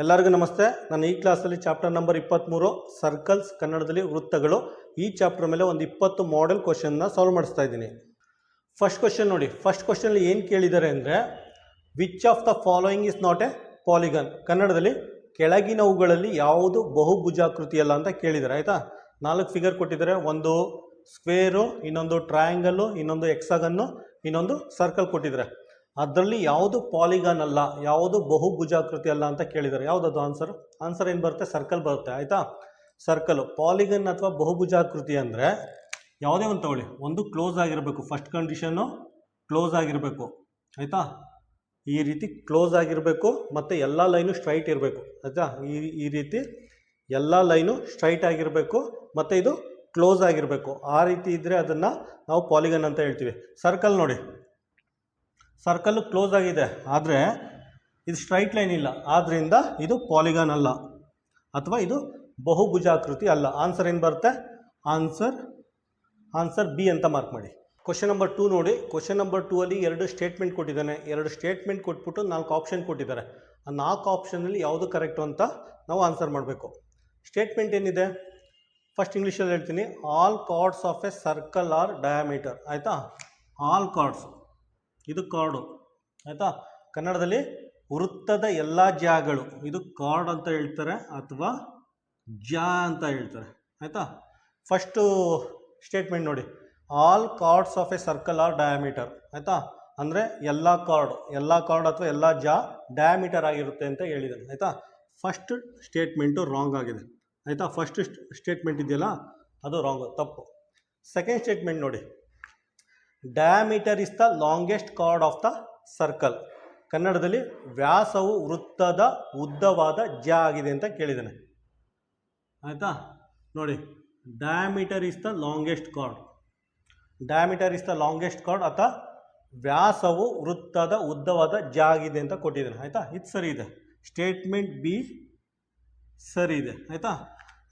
ಎಲ್ಲರಿಗೂ ನಮಸ್ತೆ. ನಾನು ಈ ಕ್ಲಾಸಲ್ಲಿ ಚಾಪ್ಟರ್ ನಂಬರ್ ಇಪ್ಪತ್ತ್ಮೂರು ಸರ್ಕಲ್ಸ್ ಕನ್ನಡದಲ್ಲಿ ವೃತ್ತಗಳು. ಈ ಚಾಪ್ಟರ್ ಮೇಲೆ ಒಂದು ಇಪ್ಪತ್ತು ಮಾಡೆಲ್ ಕ್ವಶನ್ನ ಸಾಲ್ವ್ ಮಾಡಿಸ್ತಾ ಇದ್ದೀನಿ. ಫಸ್ಟ್ ಕ್ವಶನ್ ನೋಡಿ. ಫಸ್ಟ್ ಕ್ವಶನಲ್ಲಿ ಏನು ಕೇಳಿದ್ದಾರೆ ಅಂದರೆ which of the following is not a polygon ಕನ್ನಡದಲ್ಲಿ, ಕೆಳಗಿನವುಗಳಲ್ಲಿ ಯಾವುದು ಬಹುಭುಜಾಕೃತಿಯಲ್ಲ ಅಂತ ಕೇಳಿದ್ದಾರೆ. ಆಯಿತಾ? ನಾಲ್ಕು ಫಿಗರ್ ಕೊಟ್ಟಿದ್ದಾರೆ. ಒಂದು ಸ್ಕ್ವೇರು ಇನ್ನೊಂದು ಟ್ರಯಾಂಗಲ್ಲು ಇನ್ನೊಂದು ಎಕ್ಸಾಗನ್ನು ಇನ್ನೊಂದು ಸರ್ಕಲ್ ಕೊಟ್ಟಿದ್ದಾರೆ. ಅದರಲ್ಲಿ ಯಾವುದು ಪಾಲಿಗಾನ್ ಅಲ್ಲ, ಯಾವುದು ಬಹುಭುಜಾಕೃತಿ ಅಲ್ಲ ಅಂತ ಕೇಳಿದ್ದಾರೆ. ಯಾವುದದು ಆನ್ಸರ್ ಆನ್ಸರ್ ಏನು ಬರುತ್ತೆ? ಸರ್ಕಲ್ ಬರುತ್ತೆ, ಆಯಿತಾ? ಸರ್ಕಲ್ ಪಾಲಿಗನ್ ಅಥವಾ ಬಹುಭುಜಾಕೃತಿ ಅಂದರೆ ಯಾವುದೇ ಒಂದು ತಗೊಳ್ಳಿ. ಒಂದು ಕ್ಲೋಸ್ ಆಗಿರಬೇಕು ಫಸ್ಟ್ ಕಂಡೀಷನ್ನು ಕ್ಲೋಸ್ ಆಗಿರಬೇಕು, ಆಯಿತಾ? ಈ ರೀತಿ ಕ್ಲೋಸ್ ಆಗಿರಬೇಕು, ಮತ್ತು ಎಲ್ಲ ಲೈನು ಸ್ಟ್ರೈಟ್ ಇರಬೇಕು, ಆಯಿತಾ? ಈ ಈ ರೀತಿ ಎಲ್ಲ ಲೈನು ಸ್ಟ್ರೈಟ್ ಆಗಿರಬೇಕು, ಮತ್ತು ಇದು ಕ್ಲೋಸ್ ಆಗಿರಬೇಕು. ಆ ರೀತಿ ಇದ್ದರೆ ಅದನ್ನು ನಾವು ಪಾಲಿಗನ್ ಅಂತ ಹೇಳ್ತೀವಿ. ಸರ್ಕಲ್ ನೋಡಿ. ಸರ್ಕಲ್ಲು ಕ್ಲೋಸ್ ಆಗಿದೆ. ಆದರೆ ಇದು ಸ್ಟ್ರೈಟ್ ಲೈನ್ ಇಲ್ಲ. ಆದ್ದರಿಂದ ಇದು ಪಾಲಿಗಾನ್ ಅಲ್ಲ. ಅಥವಾ ಇದು ಬಹುಭುಜಾಕೃತಿ ಅಲ್ಲ. ಆನ್ಸರ್ ಏನು ಬರುತ್ತೆ? ಆನ್ಸರ್ ಆನ್ಸರ್ ಬಿ ಅಂತ ಮಾರ್ಕ್ ಮಾಡಿ. ಕ್ವಶನ್ ನಂಬರ್ ಟೂ ನೋಡಿ. ಕ್ವಶನ್ ನಂಬರ್ ಟೂ ಅಲ್ಲಿ ಎರಡು ಸ್ಟೇಟ್ಮೆಂಟ್ ಕೊಟ್ಟಿದ್ದಾನೆ. ಎರಡು ಸ್ಟೇಟ್ಮೆಂಟ್ ಕೊಟ್ಬಿಟ್ಟು ನಾಲ್ಕು ಆಪ್ಷನ್ ಕೊಟ್ಟಿದ್ದಾರೆ. ಆ ನಾಲ್ಕು ಆಪ್ಷನಲ್ಲಿ ಯಾವುದು ಕರೆಕ್ಟು ಅಂತ ನಾವು ಆನ್ಸರ್ ಮಾಡಬೇಕು. ಸ್ಟೇಟ್ಮೆಂಟ್ ಏನಿದೆ? ಫಸ್ಟ್ ಇಂಗ್ಲೀಷಲ್ಲಿ ಹೇಳ್ತೀನಿ. All chords of a circle are diameter ಆಯಿತಾ? ಆಲ್ ಕಾರ್ಡ್ಸ್ ಇದು ಕಾರ್ಡು ಆಯಿತಾ? ಕನ್ನಡದಲ್ಲಿ ವೃತ್ತದ ಎಲ್ಲ ಜಾಗಗಳು ಇದು ಕಾರ್ಡ್ ಅಂತ ಹೇಳ್ತಾರೆ ಅಥವಾ ಜಾ ಅಂತ ಹೇಳ್ತಾರೆ. ಆಯಿತಾ? ಫಸ್ಟು ಸ್ಟೇಟ್ಮೆಂಟ್ ನೋಡಿ. All chords of a circle are diameter ಆಯಿತಾ? ಅಂದರೆ ಎಲ್ಲ ಕಾರ್ಡ್ ಎಲ್ಲ ಕಾರ್ಡ್ ಅಥವಾ ಎಲ್ಲ ಜಾ ಡಯಾಮೀಟರ್ ಆಗಿರುತ್ತೆ ಅಂತ ಹೇಳಿದ್ದಾರೆ. ಆಯಿತಾ? ಫಸ್ಟ್ ಸ್ಟೇಟ್ಮೆಂಟು ರಾಂಗ್ ಆಗಿದೆ. ಆಯಿತಾ? ಫಸ್ಟ್ ಸ್ಟೇಟ್ಮೆಂಟ್ ಇದೆಯಲ್ಲ? ಅದು ರಾಂಗ್ ತಪ್ಪು. ಸೆಕೆಂಡ್ ಸ್ಟೇಟ್ಮೆಂಟ್ ನೋಡಿ. Diameter is the longest chord of the circle. ಕನ್ನಡದಲ್ಲಿ ವ್ಯಾಸವು ವೃತ್ತದ ಉದ್ದವಾದ ಜ ಆಗಿದೆ ಅಂತ ಕೇಳಿದ್ದಾನೆ. ಆಯಿತಾ? ನೋಡಿ diameter is the longest chord. Diameter is the longest chord ಅಥವಾ ವ್ಯಾಸವು ವೃತ್ತದ ಉದ್ದವಾದ ಜ ಆಗಿದೆ ಅಂತ ಕೊಟ್ಟಿದ್ದಾನೆ. ಆಯಿತಾ? ಇದು ಸರಿ ಇದೆ. ಸ್ಟೇಟ್ಮೆಂಟ್ ಬಿ ಸರಿ ಇದೆ. ಆಯಿತಾ?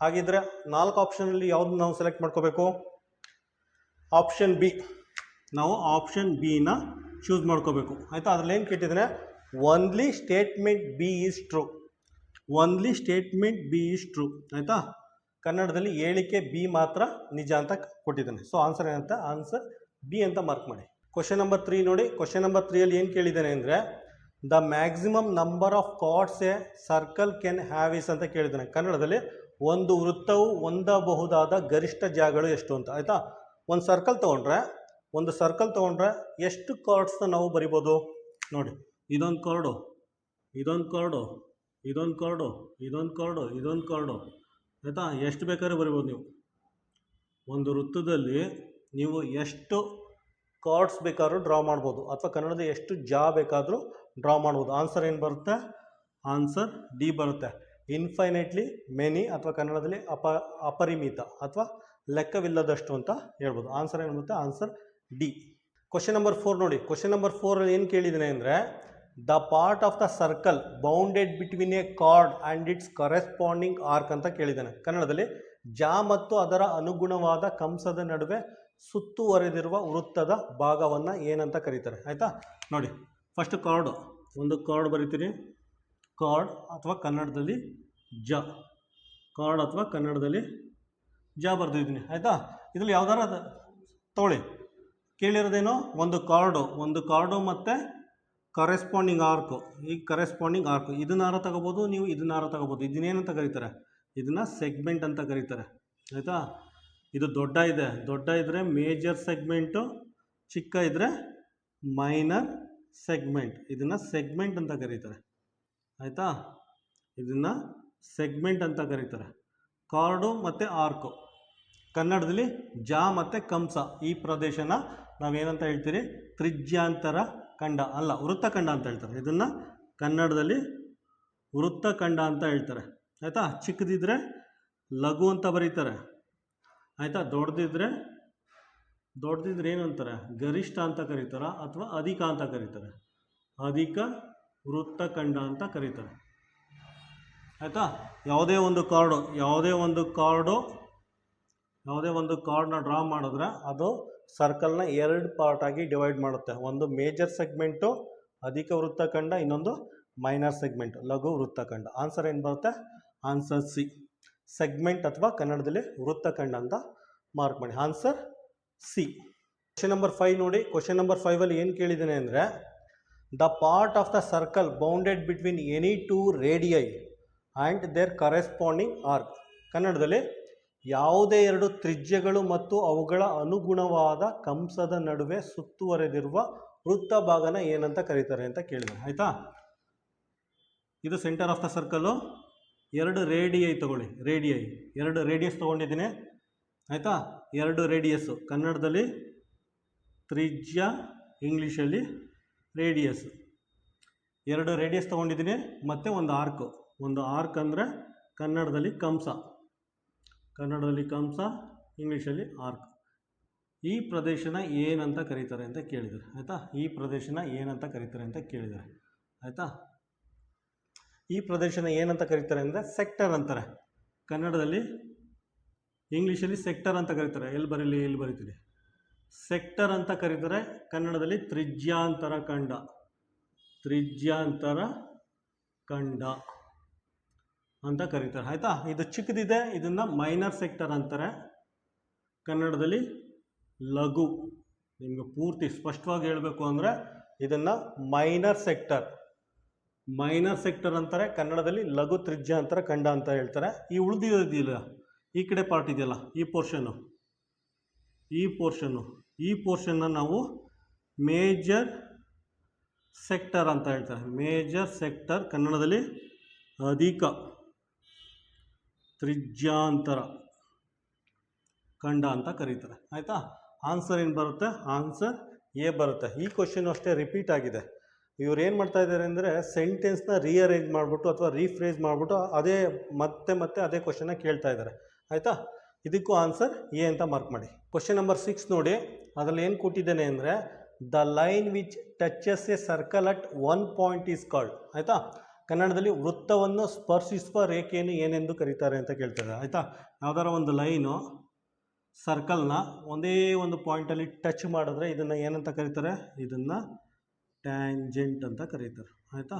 ಹಾಗಿದ್ರೆ ನಾಲ್ಕು ಆಪ್ಷನಲ್ಲಿ ಯಾವ್ದು ನಾವು ಸೆಲೆಕ್ಟ್ ಮಾಡ್ಕೋಬೇಕು? Option B. ನಾವು ಆಪ್ಷನ್ ಬಿನ ಚೂಸ್ ಮಾಡ್ಕೋಬೇಕು. ಆಯಿತಾ? ಅದ್ರಲ್ಲಿ ಏನು ಕೇಳಿದ್ರೆ only statement B is true only statement B is true ಆಯಿತಾ? ಕನ್ನಡದಲ್ಲಿ ಹೇಳಿಕೆ ಬಿ ಮಾತ್ರ ನಿಜ ಅಂತ ಕೊಟ್ಟಿದ್ದಾನೆ. ಸೊ ಆನ್ಸರ್ ಏನಂತ? ಆನ್ಸರ್ ಬಿ ಅಂತ ಮಾರ್ಕ್ ಮಾಡಿ. ಕ್ವಶನ್ ನಂಬರ್ ತ್ರೀ ನೋಡಿ. ಕ್ವಶನ್ ನಂಬರ್ ತ್ರೀಯಲ್ಲಿ ಏನು ಕೇಳಿದ್ದಾನೆ ಅಂದರೆ the maximum number of chords a circle can have is ಅಂತ ಕೇಳಿದ್ದಾನೆ. ಕನ್ನಡದಲ್ಲಿ ಒಂದು ವೃತ್ತವು ಹೊಂದಬಹುದಾದ ಗರಿಷ್ಠ ಜಾಗಗಳು ಎಷ್ಟು ಅಂತ. ಆಯಿತಾ? ಒಂದು ಸರ್ಕಲ್ ತೊಗೊಂಡ್ರೆ ಒಂದು ಸರ್ಕಲ್ ತೊಗೊಂಡ್ರೆ ಎಷ್ಟು ಕಾರ್ಡ್ಸ್ನ ನಾವು ಬರಿಬೋದು? ನೋಡಿ, ಇದೊಂದು ಕಾರ್ಡು ಇದೊಂದು ಕಾರ್ಡು ಇದೊಂದು ಕಾರ್ಡು ಇದೊಂದು ಕಾರ್ಡು ಇದೊಂದು ಕಾರ್ಡು ಆಯಿತಾ? ಎಷ್ಟು ಬೇಕಾದ್ರೆ ಬರಿಬೋದು ನೀವು. ಒಂದು ವೃತ್ತದಲ್ಲಿ ನೀವು ಎಷ್ಟು ಕಾರ್ಡ್ಸ್ ಬೇಕಾದ್ರೂ ಡ್ರಾ ಮಾಡ್ಬೋದು. ಅಥವಾ ಕನ್ನಡದ ಎಷ್ಟು ಜಾ ಬೇಕಾದರೂ ಡ್ರಾ ಮಾಡ್ಬೋದು. ಆನ್ಸರ್ ಏನು ಬರುತ್ತೆ? ಆನ್ಸರ್ ಡಿ ಬರುತ್ತೆ. ಇನ್ಫೈನೈಟ್ಲಿ ಮೆನಿ ಅಥವಾ ಕನ್ನಡದಲ್ಲಿ ಅಪ, ಅಪರಿಮಿತ ಅಥವಾ ಲೆಕ್ಕವಿಲ್ಲದಷ್ಟು ಅಂತ ಹೇಳ್ಬೋದು. ಆನ್ಸರ್ ಏನು ಬರುತ್ತೆ? Answer D question number four ನೋಡಿ. ಕ್ವಶನ್ ನಂಬರ್ ಫೋರಲ್ಲಿ ಏನು ಕೇಳಿದ್ದಾನೆ ಅಂದರೆ the part of the circle bounded between a chord and its corresponding arc ಅಂತ ಕೇಳಿದ್ದಾನೆ. ಕನ್ನಡದಲ್ಲಿ, ಜಾ ಮತ್ತು ಅದರ ಅನುಗುಣವಾದ ಕಂಸದ ನಡುವೆ ಸುತ್ತುವರೆದಿರುವ ವೃತ್ತದ ಭಾಗವನ್ನು ಏನಂತ ಕರೀತಾರೆ. ಆಯಿತಾ? ನೋಡಿ ಫಸ್ಟ್ ಕಾರ್ಡು ಒಂದು ಕಾರ್ಡ್ ಬರಿತೀನಿ ಕಾರ್ಡ್ ಅಥವಾ ಕನ್ನಡದಲ್ಲಿ ಜ. ಕಾರ್ಡ್ ಅಥವಾ ಕನ್ನಡದಲ್ಲಿ ಜ ಬರೆದಿದ್ದೀನಿ. ಆಯಿತಾ? ಇದರಲ್ಲಿ ಯಾವ್ದಾರ ತಗೊಳ್ಳಿ. ಕೇಳಿರೋದೇನು? ಒಂದು ಕಾರ್ಡು ಒಂದು ಕಾರ್ಡು ಮತ್ತು ಕರೆಸ್ಪಾಂಡಿಂಗ್ ಆರ್ಕು ಈ ಕರೆಸ್ಪಾಂಡಿಂಗ್ ಆರ್ಕು ಇದನ್ನಾರ ತಗೋಬೋದು? ನೀವು ಇದನ್ನಾರ ತಗೋಬೋದು. ಅಂತ ಕರೀತಾರೆ? ಇದನ್ನು ಸೆಗ್ಮೆಂಟ್ ಅಂತ ಕರೀತಾರೆ. ಆಯಿತಾ? ಇದು ದೊಡ್ಡ ಇದೆ. ದೊಡ್ಡ ಇದ್ದರೆ ಮೇಜರ್ ಸೆಗ್ಮೆಂಟು ಚಿಕ್ಕ ಇದ್ದರೆ ಮೈನರ್ ಸೆಗ್ಮೆಂಟ್ ಇದನ್ನು ಸೆಗ್ಮೆಂಟ್ ಅಂತ ಕರೀತಾರೆ. ಆಯಿತಾ? ಇದನ್ನು ಸೆಗ್ಮೆಂಟ್ ಅಂತ ಕರೀತಾರೆ. ಕಾರ್ಡು ಮತ್ತು ಆರ್ಕು ಕನ್ನಡದಲ್ಲಿ ಜಾ ಮತ್ತು ಕಂಸ. ಈ ಪ್ರದೇಶನ ನಾವೇನಂತ ಹೇಳ್ತೀರಿ? ತ್ರಿಜ್ಯಾಂತರ ಖಂಡ. ಅಲ್ಲ ವೃತ್ತಖಂಡ ಅಂತ ಹೇಳ್ತಾರೆ. ಇದನ್ನು ಕನ್ನಡದಲ್ಲಿ ವೃತ್ತಖಂಡ ಅಂತ ಹೇಳ್ತಾರೆ. ಆಯಿತಾ? ಚಿಕ್ಕದಿದ್ದರೆ ಲಘು ಅಂತ ಬರೀತಾರೆ. ಆಯಿತಾ? ದೊಡ್ಡದಿದ್ದರೆ ದೊಡ್ಡದಿದ್ರೆ ಏನು ಅಂತಾರೆ? ಗರಿಷ್ಠ ಅಂತ ಕರೀತಾರ ಅಥವಾ ಅಧಿಕ ಅಂತ ಕರೀತಾರೆ? ಅಧಿಕ ವೃತ್ತಖಂಡ ಅಂತ ಕರೀತಾರೆ. ಆಯಿತಾ? ಯಾವುದೇ ಒಂದು ಕಾರ್ಡು, ಯಾವುದೇ ಒಂದು ಕಾರ್ಡು, ಯಾವುದೇ ಒಂದು ಕಾರ್ಡ್ನ ಡ್ರಾ ಮಾಡಿದ್ರೆ ಅದು ಸರ್ಕಲ್ನ ಎರಡು ಪಾರ್ಟಾಗಿ ಡಿವೈಡ್ ಮಾಡುತ್ತೆ. ಒಂದು ಮೇಜರ್ ಸೆಗ್ಮೆಂಟು ಅಧಿಕ ವೃತ್ತಖಂಡ, ಇನ್ನೊಂದು ಮೈನರ್ ಸೆಗ್ಮೆಂಟ್ ಲಘು ವೃತ್ತಖಂಡ. ಆನ್ಸರ್ ಏನು ಬರುತ್ತೆ? ಆನ್ಸರ್ ಸಿ ಸೆಗ್ಮೆಂಟ್ ಅಥವಾ ಕನ್ನಡದಲ್ಲಿ ವೃತ್ತಖಂಡ ಅಂತ ಮಾರ್ಕ್ ಮಾಡಿ. Answer C question number five ನೋಡಿ. ಕ್ವಶನ್ ನಂಬರ್ ಫೈವಲ್ಲಿ ಏನು ಕೇಳಿದ್ದೇನೆ ಅಂದರೆ the part of the circle bounded between any two radii and their corresponding arc ಕನ್ನಡದಲ್ಲಿ ಯಾವುದೇ ಎರಡು ತ್ರಿಜ್ಯಗಳು ಮತ್ತು ಅವುಗಳ ಅನುಗುಣವಾದ ಕಂಸದ ನಡುವೆ ಸುತ್ತುವರೆದಿರುವ ವೃತ್ತ ಭಾಗನ ಏನಂತ ಕರೀತಾರೆ ಅಂತ ಕೇಳಿದೆ ಆಯಿತಾ? ಇದು ಸೆಂಟರ್ ಆಫ್ ದ ಸರ್ಕಲು ಎರಡು ರೇಡಿಯೈ ತಗೊಳ್ಳಿ. ರೇಡಿಯೈ. ಎರಡು ರೇಡಿಯಸ್ ತೊಗೊಂಡಿದ್ದೀನಿ. ಆಯಿತಾ? ಎರಡು ರೇಡಿಯಸ್ಸು ಕನ್ನಡದಲ್ಲಿ ತ್ರಿಜ್ಯ, ಇಂಗ್ಲೀಷಲ್ಲಿ ರೇಡಿಯಸ್. ಎರಡು ರೇಡಿಯಸ್ ತೊಗೊಂಡಿದ್ದೀನಿ. ಮತ್ತು ಒಂದು ಆರ್ಕು ಒಂದು ಆರ್ಕ್ ಅಂದರೆ ಕನ್ನಡದಲ್ಲಿ ಕಂಸ. ಕನ್ನಡದಲ್ಲಿ ಕಂಸ, ಇಂಗ್ಲೀಷಲ್ಲಿ ಆರ್ಕ್. ಈ ಪ್ರದೇಶನ ಏನಂತ ಕರೀತಾರೆ ಅಂತ ಕೇಳಿದ್ದಾರೆ, ಆಯಿತಾ? ಈ ಪ್ರದೇಶನ ಏನಂತ ಕರೀತಾರೆ ಅಂತ ಕೇಳಿದ್ದಾರೆ, ಆಯಿತಾ? ಈ ಪ್ರದೇಶನ ಏನಂತ ಕರೀತಾರೆ ಅಂದರೆ ಸೆಕ್ಟರ್ ಅಂತಾರೆ. ಕನ್ನಡದಲ್ಲಿ, ಇಂಗ್ಲೀಷಲ್ಲಿ ಸೆಕ್ಟರ್ ಅಂತ ಕರೀತಾರೆ. ಎಲ್ಲಿ ಬರೀಲಿ, ಎಲ್ಲಿ ಬರೀತೀರಿ? ಸೆಕ್ಟರ್ ಅಂತ ಕರೀತಾರೆ ಕನ್ನಡದಲ್ಲಿ ತ್ರಿಜ್ಯಾಂತರ ಖಂಡ. ತ್ರಿಜ್ಯಾಂತರ ಖಂಡ. ಅಂತ ಕರೀತಾರೆ. ಆಯಿತಾ? ಇದು ಚಿಕ್ಕದಿದೆ, ಇದನ್ನು ಮೈನರ್ ಸೆಕ್ಟರ್ ಅಂತಾರೆ. ಕನ್ನಡದಲ್ಲಿ ಲಘು. ನಿಮಗೆ ಪೂರ್ತಿ ಸ್ಪಷ್ಟವಾಗಿ ಹೇಳಬೇಕು ಅಂದರೆ ಇದನ್ನು ಮೈನರ್ ಸೆಕ್ಟರ್ ಮೈನರ್ ಸೆಕ್ಟರ್ ಅಂತಾರೆ, ಕನ್ನಡದಲ್ಲಿ ಲಘು ತ್ರಿಜ್ಯ ಅಂತಾರೆ, ಖಂಡ ಅಂತ ಹೇಳ್ತಾರೆ. ಈ ಉಳಿದಿರೋದಿಲ್ಲ ಈ ಕಡೆ ಪಾರ್ಟ್ ಇದೆಯಲ್ಲ, ಈ ಪೋರ್ಷನ್ನು ಈ ಪೋರ್ಷನ್ನು ಈ ಪೋರ್ಷನ್ನ ನಾವು ಮೇಜರ್ ಸೆಕ್ಟರ್ ಅಂತ ಹೇಳ್ತಾರೆ. ಮೇಜರ್ ಸೆಕ್ಟರ್ ಕನ್ನಡದಲ್ಲಿ ಅಧಿಕ. ತ್ರಿಜ್ಯಾಂತರ ಖಂಡ ಅಂತ ಕರೀತಾರೆ. ಆಯಿತಾ? ಆನ್ಸರ್ ಏನು ಬರುತ್ತೆ? ಆನ್ಸರ್ ಎ ಬರುತ್ತೆ. ಈ ಕ್ವಶನ್ ಅಷ್ಟೇ ರಿಪೀಟ್ ಆಗಿದೆ. ಇವ್ರು ಏನು ಮಾಡ್ತಾ ಇದ್ದಾರೆ ಅಂದರೆ ಸೆಂಟೆನ್ಸ್ನ ರೀಅರೇಂಜ್ ಮಾಡಿಬಿಟ್ಟು ಅಥವಾ ರೀಫ್ರೇಸ್ ಮಾಡಿಬಿಟ್ಟು ಅದೇ ಮತ್ತೆ ಮತ್ತೆ ಅದೇ ಕ್ವಶನ್ನ ಕೇಳ್ತಾ ಇದ್ದಾರೆ. ಆಯಿತಾ? ಇದಕ್ಕೂ ಆನ್ಸರ್ ಎ ಅಂತ ಮಾರ್ಕ್ ಮಾಡಿ. ಕ್ವಶನ್ ನಂಬರ್ ಸಿಕ್ಸ್ ನೋಡಿ. ಅದರಲ್ಲಿ ಏನು ಕೊಟ್ಟಿದ್ದೇನೆ ಅಂದರೆ the line which touches a circle at one point is called ಆಯಿತಾ? ಕನ್ನಡದಲ್ಲಿ ವೃತ್ತವನ್ನು ಸ್ಪರ್ಶಿಸುವ ರೇಖೆಯನ್ನು ಏನೆಂದು ಕರೀತಾರೆ ಅಂತ ಕೇಳ್ತಾರೆ ಆಯಿತಾ? ಯಾವ್ದಾರ ಒಂದು ಲೈನು ಸರ್ಕಲ್ನ ಒಂದೇ ಒಂದು ಪಾಯಿಂಟಲ್ಲಿ ಟಚ್ ಮಾಡಿದ್ರೆ ಇದನ್ನು ಏನಂತ ಕರೀತಾರೆ? ಇದನ್ನು ಟ್ಯಾಂಜೆಂಟ್ ಅಂತ ಕರೀತಾರೆ. ಆಯಿತಾ?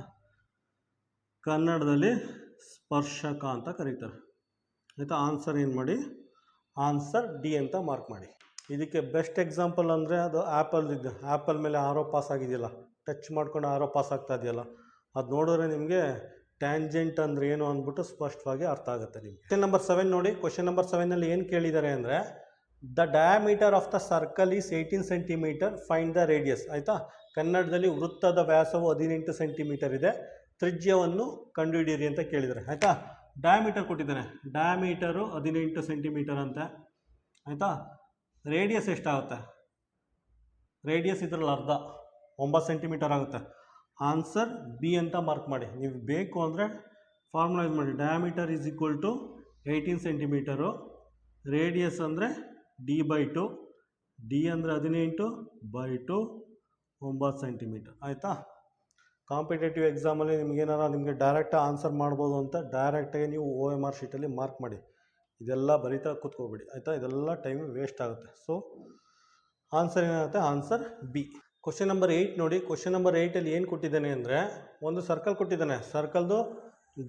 ಕನ್ನಡದಲ್ಲಿ ಸ್ಪರ್ಶಕ ಅಂತ ಕರೀತಾರೆ. ಆಯಿತಾ? ಆನ್ಸರ್ ಏನು ಮಾಡಿ? ಆನ್ಸರ್ ಡಿ ಅಂತ ಮಾರ್ಕ್ ಮಾಡಿ. ಇದಕ್ಕೆ ಬೆಸ್ಟ್ ಎಕ್ಸಾಂಪಲ್ ಅಂದರೆ ಅದು ಆ್ಯಪಲ್ ಇದೆ ಆ್ಯಪಲ್ ಮೇಲೆ ಆರೋ ಪಾಸ್ ಆಗಿದೆಯಲ್ಲ? ಟಚ್ ಮಾಡ್ಕೊಂಡು ಆರೋ ಪಾಸ್ ಆಗ್ತಾ ಇದೆಯಲ್ಲ? ಅದು ನೋಡಿದ್ರೆ ನಿಮಗೆ ಟ್ಯಾಂಜೆಂಟ್ ಅಂದರೆ ಏನು ಅಂದ್ಬಿಟ್ಟು ಸ್ಪಷ್ಟವಾಗಿ ಅರ್ಥ ಆಗುತ್ತೆ ನಿಮಗೆ. ಕ್ವಶನ್ ನಂಬರ್ ಸೆವೆನ್ ನೋಡಿ. ಕ್ವಶನ್ ನಂಬರ್ ಸೆವೆನಲ್ಲಿ ಏನು ಕೇಳಿದ್ದಾರೆ ಅಂದರೆ the diameter of the circle is eighteen centimetre find the radius ಆಯಿತಾ? ಕನ್ನಡದಲ್ಲಿ ವೃತ್ತದ ವ್ಯಾಸವು ಹದಿನೆಂಟು ಸೆಂಟಿಮೀಟರ್ ಇದೆ. ತ್ರಿಜ್ಯವನ್ನು ಕಂಡುಹಿಡಿಯಿರಿ ಅಂತ ಕೇಳಿದ್ದಾರೆ. ಆಯಿತಾ? ಡಯಾಮೀಟರ್ ಕೊಟ್ಟಿದ್ದಾರೆ. ಡಯಾಮೀಟರು ಹದಿನೆಂಟು ಸೆಂಟಿಮೀಟರ್ ಅಂತ. ಆಯಿತಾ? ರೇಡಿಯಸ್ ಎಷ್ಟಾಗುತ್ತೆ? ರೇಡಿಯಸ್ ಇದರಲ್ಲಿ ಅರ್ಧ. ಒಂಬತ್ತು ಸೆಂಟಿಮೀಟರ್ ಆಗುತ್ತೆ. ಆನ್ಸರ್ ಬಿ ಅಂತ ಮಾರ್ಕ್ ಮಾಡಿ. ನೀವು ಬೇಕು ಅಂದರೆ ಫಾರ್ಮುಲೈಸ್ ಮಾಡಿ. Diameter is equal to eighteen centimetre radius ಅಂದರೆ ಡಿ ಬೈ ಟು ಡಿ ಅಂದರೆ ಹದಿನೆಂಟು ಬೈ ಟು ಒಂಬತ್ತು ಸೆಂಟಿಮೀಟರ್ ಆಯಿತಾ? ಕಾಂಪಿಟೇಟಿವ್ ಎಕ್ಸಾಮಲ್ಲಿ ನಿಮ್ಗೇನಾರ ನಿಮಗೆ ಡೈರೆಕ್ಟಾಗಿ ಆನ್ಸರ್ ಮಾಡ್ಬೋದು ಅಂತ ಡೈರೆಕ್ಟಾಗಿ ನೀವು ಓ ಎಂ ಆರ್ ಶೀಟಲ್ಲಿ ಮಾರ್ಕ್ ಮಾಡಿ. ಇದೆಲ್ಲ ಬರಿತಾ ಕೂತ್ಕೋಬೇಡಿ ಆಯಿತಾ? ಇದೆಲ್ಲ ಟೈಮ್ ವೇಸ್ಟ್ ಆಗುತ್ತೆ. ಸೊ ಆನ್ಸರ್ ಏನಾಗುತ್ತೆ? Answer B question number eight ನೋಡಿ. ಕ್ವಶನ್ ನಂಬರ್ ಏಯ್ಟಲ್ಲಿ ಏನು ಕೊಟ್ಟಿದ್ದಾನೆ ಅಂದರೆ, ಒಂದು ಸರ್ಕಲ್ ಕೊಟ್ಟಿದ್ದಾನೆ. ಸರ್ಕಲ್ದು